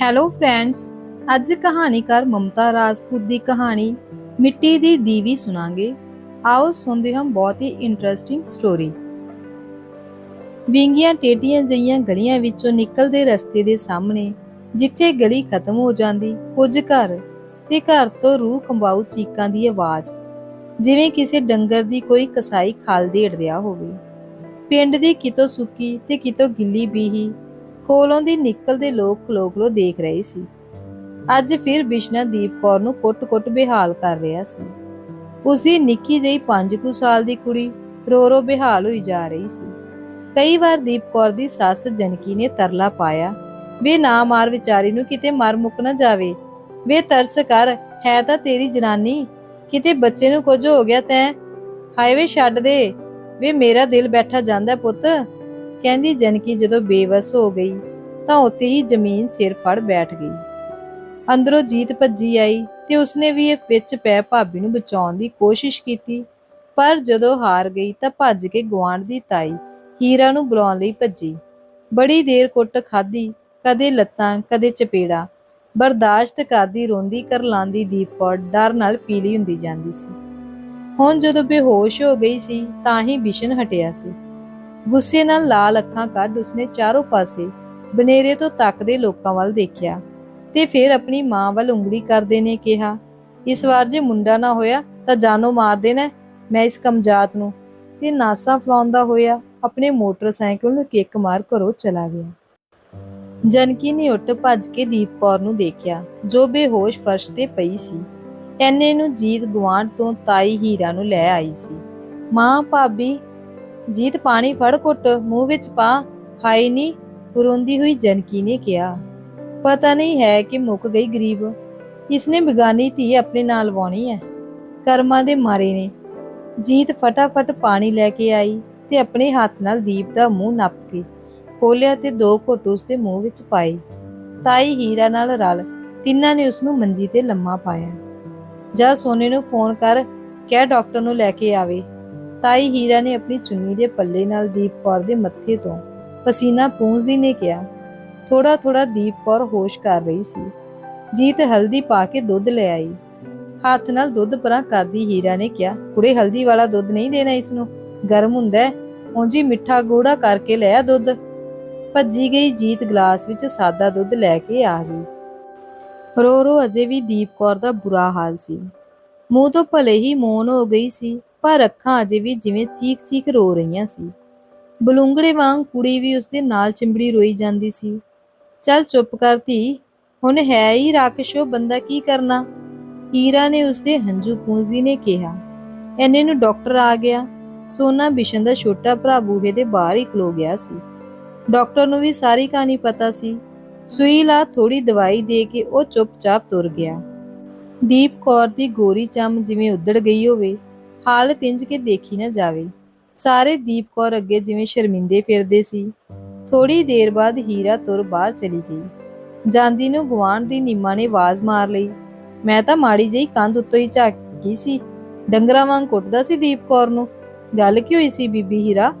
Hello friends ਅੱਜ ਕਹਾਣੀਕਾਰ ਮਮਤਾ ਰਾਜਪੂਤ ਦੀ ਕਹਾਣੀ, ਮਿੱਟੀ ਦੀ ਦੀਵੀ ਸੁਣਾਂਗੇ। ਆਓ ਸੁਣਦੇ ਹਾਂ ਬਹੁਤ ਹੀ ਇੰਟਰਸਟਿੰਗ ਸਟੋਰੀ ਵਿੰਗੀਆਂ ਟੇਟੀਆਂ ਜਈਆਂ ਗਲੀਆਂ ਵਿੱਚੋਂ ਨਿਕਲਦੇ ਰਸਤੇ ਦੇ ਸਾਹਮਣੇ, ਜਿੱਥੇ ਗਲੀ ਖਤਮ ਹੋ ਜਾਂਦੀ, ਕੁਝ ਘਰ ਤੇ ਘਰ ਤੋਂ ਰੂਹ ਕੰਬਾਊ ਚੀਕਾਂ ਦੀ ਆਵਾਜ਼, ਜਿਵੇਂ ਕਿਸੇ ਡੰਗਰ ਦੀ ਕੋਈ ਕਸਾਈ ਖਾਲ ਦੇੜ ਰਿਹਾ ਹੋਵੇ। ਪਿੰਡ ਦੀ ਕਿਤੋਂ ਸੁੱਕੀ ਤੇ ਕਿਤੋਂ ਗਿੱਲੀ ਬੀਹੀ ਕੋਲੋਂ ਦੀ ਨਿਕਲਦੇ ਲੋਕ ਖਲੋ ਖਲੋ ਦੇਖ ਰਹੇ ਸੀ। ਅੱਜ ਫਿਰ ਬਿਸ਼ਨਾਦੀਪ ਕੌਰ ਨੂੰ ਕੁੱਟ-ਕੁੱਟ ਬੇਹਾਲ ਕਰ ਰਿਹਾ ਸੀ। ਉਸ ਦੀ ਨਿੱਕੀ ਜਿਹੀ 5 ਕੁ ਸਾਲ ਦੀ ਕੁੜੀ ਰੋ ਰੋ ਬੇਹਾਲ ਹੋਈ ਜਾ ਰਹੀ ਸੀ। ਕਈ ਵਾਰ ਦੀਪ ਕੌਰ ਦੀ ਸੱਸ ਜਨਕੀ ਨੇ ਤਰਲਾ ਪਾਇਆ, ਵੇ ਨਾ ਮਾਰ ਵਿਚਾਰੀ ਨੂੰ ਕਿਤੇ ਮਰ ਮੁੱਕ ਨਾ ਜਾਵੇ। ਵੇ ਤਰਸ ਕਰ, ਹੈ ਤਾਂ ਤੇਰੀ ਜਨਾਨੀ। ਕਿਤੇ ਬੱਚੇ ਨੂੰ ਕੁਝ ਹੋ ਗਿਆ ਤੈਂ? ਹਾਈਵੇ ਛੱਡ ਦੇ। ਵੇ ਮੇਰਾ ਦਿਲ ਬੈਠਾ ਜਾਂਦਾ ਪੁੱਤ। ਕਹਿੰਦੀ ਜਨਕੀ ਜਦੋਂ ਬੇਵਸ ਹੋ ਗਈ, ਤਾਂ ਉੱਤੇ ਹੀ ਜ਼ਮੀਨ ਸਿਰ ਫੜ ਬੈਠ ਗਈ। ਅੰਦਰੋਂ ਜੀਤ ਭੱਜੀ ਆਈ ਤੇ ਉਸਨੇ ਵੀ ਇਹ ਵਿੱਚ ਪੈ ਭਾਬੀ ਨੂੰ ਬਚਾਉਣ ਦੀ ਕੋਸ਼ਿਸ਼ ਕੀਤੀ। ਪਰ ਜਦੋਂ ਹਾਰ ਗਈ ਤਾਂ ਭੱਜ ਕੇ ਗੁਆਂਢ ਦੀ ਤਾਈ ਹੀਰਾ ਨੂੰ ਬੁਲਾਉਣ ਲਈ ਭੱਜੀ। ਬੜੀ ਦੇਰ ਕੁੱਟ ਖਾਧੀ, ਕਦੇ ਲੱਤਾਂ, ਕਦੇ ਚਪੇੜਾ। ਬਰਦਾਸ਼ਤ ਕਰਦੀ ਰੋਂਦੀ ਕਰਲਾਂਦੀ ਦੀਪ ਕੌਰ ਡਰ ਨਾਲ ਪੀਲੀ ਹੁੰਦੀ ਜਾਂਦੀ ਸੀ। ਹੁਣ ਜਦੋਂ ਬੇਹੋਸ਼ ਹੋ ਗਈ ਸੀ, ਤਾਂ ਹੀ ਬਿਸ਼ਨ ਹਟਿਆ ਸੀ। ਗੁੱਸੇ ਨਾਲ ਲਾਲ ਅੱਖਾਂ ਕੱਢ ਉਸਨੇ ਚਾਰੋਂ ਪਾਸੇ ਬਨੇਰੇ ਤੋਂ ਤੱਕਦੇ ਲੋਕਾਂ ਵੱਲ ਦੇਖਿਆ ਤੇ ਫਿਰ ਆਪਣੀ ਮਾਂ ਵੱਲ ਉਂਗਲੀ ਕਰਦੇ ਨੇ ਕਿਹਾ, ਇਸ ਵਾਰ ਜੇ ਮੁੰਡਾ ਨਾ ਹੋਇਆ ਤਾਂ ਜਾਨੋਂ ਮਾਰ ਦੇਣਾ ਮੈਂ ਇਸ ਕਮਜਾਤ ਨੂੰ। ਤੇ ਨਾਸਾ ਫਲਾਉਂਦਾ ਹੋਇਆ ਆਪਣੇ ਮੋਟਰਸਾਈਕਲ ਨੂੰ ਕਿੱਕ ਮਾਰ ਘਰੋਂ ਚਲਾ ਗਿਆ। ਜਨਕੀ ਨੇ ਉੱਠ ਭੱਜ ਕੇ ਦੀਪ ਕੌਰ ਨੂੰ ਦੇਖਿਆ, ਜੋ ਬੇਹੋਸ਼ ਫਰਸ਼ ਤੇ ਪਈ ਸੀ। ਐਨੇ ਨੂੰ ਜੀਤ ਗਵਾਂਢ ਤੋਂ ਤਾਈ ਹੀਰਾ ਨੂੰ ਲੈ ਆਈ ਸੀ। ਮਾਂ, ਭਾਬੀ ਜੀਤ ਪਾਣੀ ਫੜ ਘੁੱਟ, ਮੂੰਹ ਵਿੱਚ ਪਾ ਹਾਈ ਨੀ, ਰੋਂਦੀ ਹੋਈ ਜਨਕੀ ਨੇ ਕਿਹਾ। ਪਤਾ ਨਹੀਂ ਹੈ ਕਿ ਮੁੱਕ ਗਈ ਗਰੀਬ। ਇਸਨੇ ਬਿਗਾਨੀ ਧੀ ਆਪਣੇ ਨਾਲ ਵਾਉਣੀ ਹੈ। ਕਰਮਾਂ ਦੇ ਮਾਰੇ ਨੇ। ਜੀਤ ਫਟਾਫਟ ਪਾਣੀ ਲੈ ਕੇ ਆਈ ਤੇ ਆਪਣੇ ਹੱਥ ਨਾਲ ਦੀਪ ਦਾ ਮੂੰਹ ਨੱਪ ਕੇ ਖੋਲਿਆ ਤੇ ਦੋ ਘੁੱਟ ਉਸ ਦੇ ਮੂੰਹ ਵਿੱਚ ਪਾਈ ਤਾਈ ਹੀਰਾ ਨਾਲ ਰਲ, ਤਿੰਨਾਂ ਨੇ ਉਸ ਨੂੰ ਮੰਜੀ ਤੇ ਲੰਮਾ ਪਾਇਆ। ਜਾ ਸੋਨੇ ਨੂੰ ਫੋਨ ਕਰ, ਕਹਿ ਡਾਕਟਰ ਨੂੰ ਲੈ ਕੇ ਆਵੇ। ਤਾਈ ਹੀਰਾ ਨੇ ਆਪਣੀ ਚੁੰਨੀ ਦੇ ਪੱਲੇ ਨਾਲ ਦੀਪ ਕੌਰ ਦੇ ਮੱਥੇ ਤੋਂ ਪਸੀਨਾ ਪੂੰਝਦੀ ਨੇ ਕਿਹਾ ਥੋੜਾ ਥੋੜਾ ਦੀਪ ਕੌਰ ਹੋਸ਼ ਕਰ ਰਹੀ ਸੀ। ਜੀਤ ਹਲਦੀ ਪਾ ਕੇ ਦੁੱਧ ਲੈ ਆਈ। ਹੱਥ ਨਾਲ ਦੁੱਧ ਪਰਾਂ ਕਰਦੀ ਹੀਰਾ ਨੇ ਕਿਹਾ, ਕੁੜੇ, ਹਲਦੀ ਵਾਲਾ ਦੁੱਧ ਨਹੀਂ ਦੇਣਾ ਇਸ ਨੂੰ ਗਰਮ ਹੁੰਦਾ ਹੈ। ਉਂਜੀ ਮਿੱਠਾ ਗੋੜਾ ਕਰਕੇ ਲਿਆ ਦੁੱਧ। ਭੱਜੀ ਗਈ ਜੀਤ ਗਲਾਸ ਵਿੱਚ ਸਾਦਾ ਦੁੱਧ ਲੈ ਕੇ ਆ ਗਈ। ਰੋ ਰੋ ਅਜੇ ਵੀ ਦੀਪ ਕੌਰ ਦਾ ਬੁਰਾ ਹਾਲ ਸੀ। ਮੂੰਹ ਤੋਂ ਭਲੇ ਹੀ ਮੌਨ ਹੋ ਗਈ ਸੀ। ਪਰ ਅੱਖਾਂ ਅਜੇ ਵੀ ਜਿਵੇਂ ਚੀਕ-ਚੀਕ ਰੋ ਰਹੀਆਂ ਸੀ। ਬਲੂੰਗੜੇ ਵਾਂਗ ਕੁੜੀ ਵੀ ਉਸਦੇ ਨਾਲ ਚਿੰਬੜੀ ਰੋਈ ਜਾਂਦੀ ਸੀ। ਚੱਲ ਚੁੱਪ ਕਰ ਧੀ, ਹੁਣ ਹੈ ਹੀ ਰਾਕਸ਼ੋ ਬੰਦਾ ਕੀ ਕਰਨਾ? ਹੀਰਾ ਨੇ ਉਸਦੇ ਹੰਝੂ ਪੂੰਝੀ ਨੇ ਕਿਹਾ। ਐਨੇ ਨੂੰ ਡਾਕਟਰ ਆ ਗਿਆ। ਸੋਨਾ ਬਿਸ਼ਨ ਦਾ ਛੋਟਾ ਭਰਾ ਬੂਹੇ ਦੇ ਬਾਹਰ ਹੀ ਖਲੋ ਗਿਆ ਸੀ। ਡਾਕਟਰ ਨੂੰ ਵੀ ਸਾਰੀ ਕਹਾਣੀ ਪਤਾ ਸੀ। ਸੂਈ ਲਾ ਥੋੜੀ ਦਵਾਈ ਦੇ ਕੇ ਉਹ ਚੁੱਪਚਾਪ ਤੁਰ ਗਿਆ। ਦੀਪ ਕੌਰ ਦੀ ਗੋਰੀ ਚੰਮ ਜਿਵੇਂ ਉੱਧੜ ਗਈ ਹੋਵੇ ਹਾਲ ਤਿੰਜ ਕੇ ਦੇਖੀ ਨਾ ਜਾਵੇ। ਸਾਰੇ ਦੀਪ ਕੌਰ ਅੱਗੇ ਜਿਵੇਂ ਸ਼ਰਮਿੰਦੇ ਫਿਰਦੇ ਸੀ। ਥੋੜੀ ਦੇਰ ਬਾਅਦ ਹੀਰਾ ਤੁਰ ਬਾਹਰ ਚਲੀ ਗਈ। ਜਾਂਦੀ ਨੂੰ ਗਵਾਂਢ ਦੀ ਨੀਮਾ ਨੇ ਆਵਾਜ਼ ਮਾਰ ਲਈ। ਮੈਂ ਤਾਂ ਮਾੜੀ ਜਿਹੀ ਕੰਧ ਉੱਤੋਂ ਹੀ ਝਾਕ ਗਈ ਸੀ। ਡੰਗਰਾਂ ਵਾਂਗ ਕੁੱਟਦਾ ਸੀ ਦੀਪ ਕੌਰ ਨੂੰ। ਗੱਲ ਕੀ ਹੋਈ ਸੀ ਬੀਬੀ ਹੀਰਾ?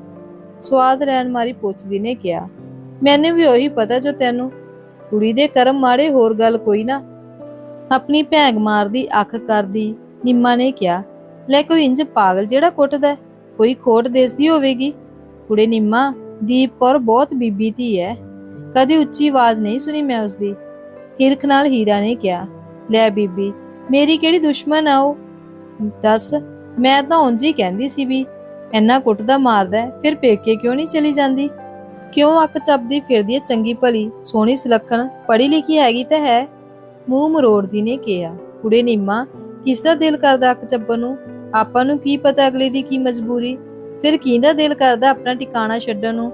ਸਵਾਦ ਲੈਣ ਮਾਰੀ ਪੁੱਛਦੀ ਨੇ ਕਿਹਾ, ਮੈਨੂੰ ਵੀ ਉਹੀ ਪਤਾ ਜੋ ਤੈਨੂੰ। ਕੁੜੀ ਦੇ ਕਰਮ ਮਾੜੇ ਹੋਰ ਗੱਲ ਕੋਈ ਨਾ। ਆਪਣੀ ਭੈਂਗ ਮਾਰਦੀ ਅੱਖ ਕਰਦੀ ਨਿੰਮਾ ਨੇ ਕਿਹਾ ਲੈ ਕੋਈ ਇੰਜ ਪਾਗਲ ਜਿਹੜਾ ਕੁੱਟਦਾ ਕੋਈ ਖੋਟ ਦੇਸਦੀ ਹੋਵੇਗੀ? ਕੁੜੇ ਨਿੰਮਾ, ਦੀਪ ਕੌਰ ਬਹੁਤ ਬੀਬੀ ਧੀ ਹੈ। ਕਦੇ ਉੱਚੀ ਆਵਾਜ਼ ਨਹੀਂ ਸੁਣੀ ਮੈਂ ਉਸਦੀ। ਹਿਰਖ ਨਾਲ ਹੀਰਾ ਨੇ ਕਿਹਾ, ਲੈ ਬੀਬੀ, ਮੇਰੀ ਕਿਹੜੀ ਦੁਸ਼ਮਣ ਆ ਉਹ? ਦੱਸ, ਮੈਂ ਤਾਂ ਉਂਝ ਹੀ ਕਹਿੰਦੀ ਸੀ ਵੀ ਇੰਨਾ ਕੁੱਟਦਾ ਮਾਰਦਾ ਫਿਰ ਪੇਕੇ ਕਿਉਂ ਨਹੀਂ ਚਲੀ ਜਾਂਦੀ? ਕਿਉਂ ਅੱਖ ਚੱਪਦੀ ਫਿਰਦੀ ਹੈ ਚੰਗੀ ਭਲੀ? ਸੋਹਣੀ ਸੁਲੱਖਣ ਪੜ੍ਹੀ ਲਿਖੀ ਹੈਗੀ ਤਾਂ ਹੈ। ਮੂੰਹ ਮਰੋੜਦੀ ਨੇ ਕਿਹਾ, ਕੁੜੇ ਨੀਮਾ ਕਿਸ ਦਾ ਦਿਲ ਕਰਦਾ ਅੱਖ ਚੱਬਣ ਨੂੰ? ਆਪਾਂ ਨੂੰ ਕੀ ਪਤਾ ਅਗਲੇ ਦੀ ਕੀ ਮਜਬੂਰੀ? ਫਿਰ ਕਿਹਦਾ ਦਿਲ ਕਰਦਾ ਆਪਣਾ ਟਿਕਾਣਾ ਛੱਡਣ ਨੂੰ?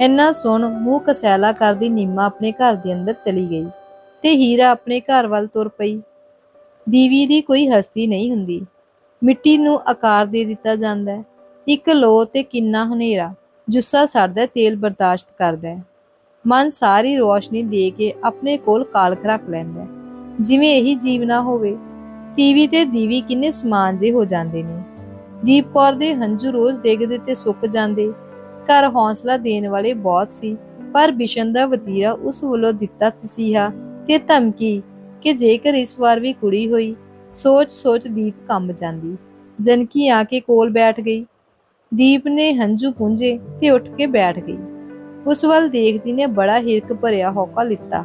ਇੰਨਾ ਸੁਣ ਮੂੰਹ ਕਸੈਲਾ ਕਰਦੀ ਨਿੰਮਾ ਆਪਣੇ ਘਰ ਦੇ ਅੰਦਰ ਚਲੀ ਗਈ ਤੇ ਹੀਰਾ ਆਪਣੇ ਘਰ ਵੱਲ ਤੁਰ ਪਈ। ਦੀਵੀ ਦੀ ਕੋਈ ਹਸਤੀ ਨਹੀਂ ਹੁੰਦੀ। ਮਿੱਟੀ ਨੂੰ ਆਕਾਰ ਦੇ ਦਿੱਤਾ ਜਾਂਦਾ ਹੈ। ਇੱਕ ਲੋ ਤੇ ਕਿੰਨਾ ਹਨੇਰਾ, ਜੁੱਸਾ ਸੜਦਾ ਤੇਲ ਬਰਦਾਸ਼ਤ ਕਰਦਾ ਹੈ। ਮਨ ਸਾਰੀ ਰੋਸ਼ਨੀ ਦੇ ਕੇ ਆਪਣੇ ਕੋਲ ਕਾਲਖ ਰੱਖ ਲੈਂਦਾ ਜਿਵੇਂ ਇਹੀ ਜੀਵਨਾ ਹੋਵੇ ਟੀਵੀ ਤੇ ਦੀਵੀ ਕਿੰਨੇ ਸਮਾਨ ਜੇ ਹੋ ਜਾਂਦੇ ਨੇ। ਦੀਪ ਕੌਰ ਦੇ ਹੰਝੂ ਰੋਜ਼ ਡਿੱਗਦੇ ਤੇ ਸੁੱਕ ਜਾਂਦੇ। ਘਰ ਹੌਸਲਾ ਦੇਣ ਵਾਲੇ ਬਹੁਤ ਸੀ, ਪਰ ਬਿਸ਼ਨ ਦਾ ਵਤੀਰਾ ਉਸ ਵੱਲੋਂ ਦਿੱਤਾ ਤਸੀਹਾ ਤੇ ਧਮਕੀ ਕਿ ਜੇਕਰ ਇਸ ਵਾਰ ਵੀ ਕੁੜੀ ਹੋਈ, ਸੋਚ-ਸੋਚ ਦੀਪ ਕੰਬ ਜਾਂਦੀ। ਜਨਕੀ ਆ ਕੇ ਕੋਲ ਬੈਠ ਗਈ। ਦੀਪ ਨੇ ਹੰਝੂ ਪੁੰਝੇ ਤੇ ਉੱਠ ਕੇ ਬੈਠ ਗਈ। ਉਸ ਵੱਲ ਦੇਖਦੀ ਨੇ ਬੜਾ ਹਿਰਕ ਭਰਿਆ ਹੌਕਾ ਲਿੱਤਾ।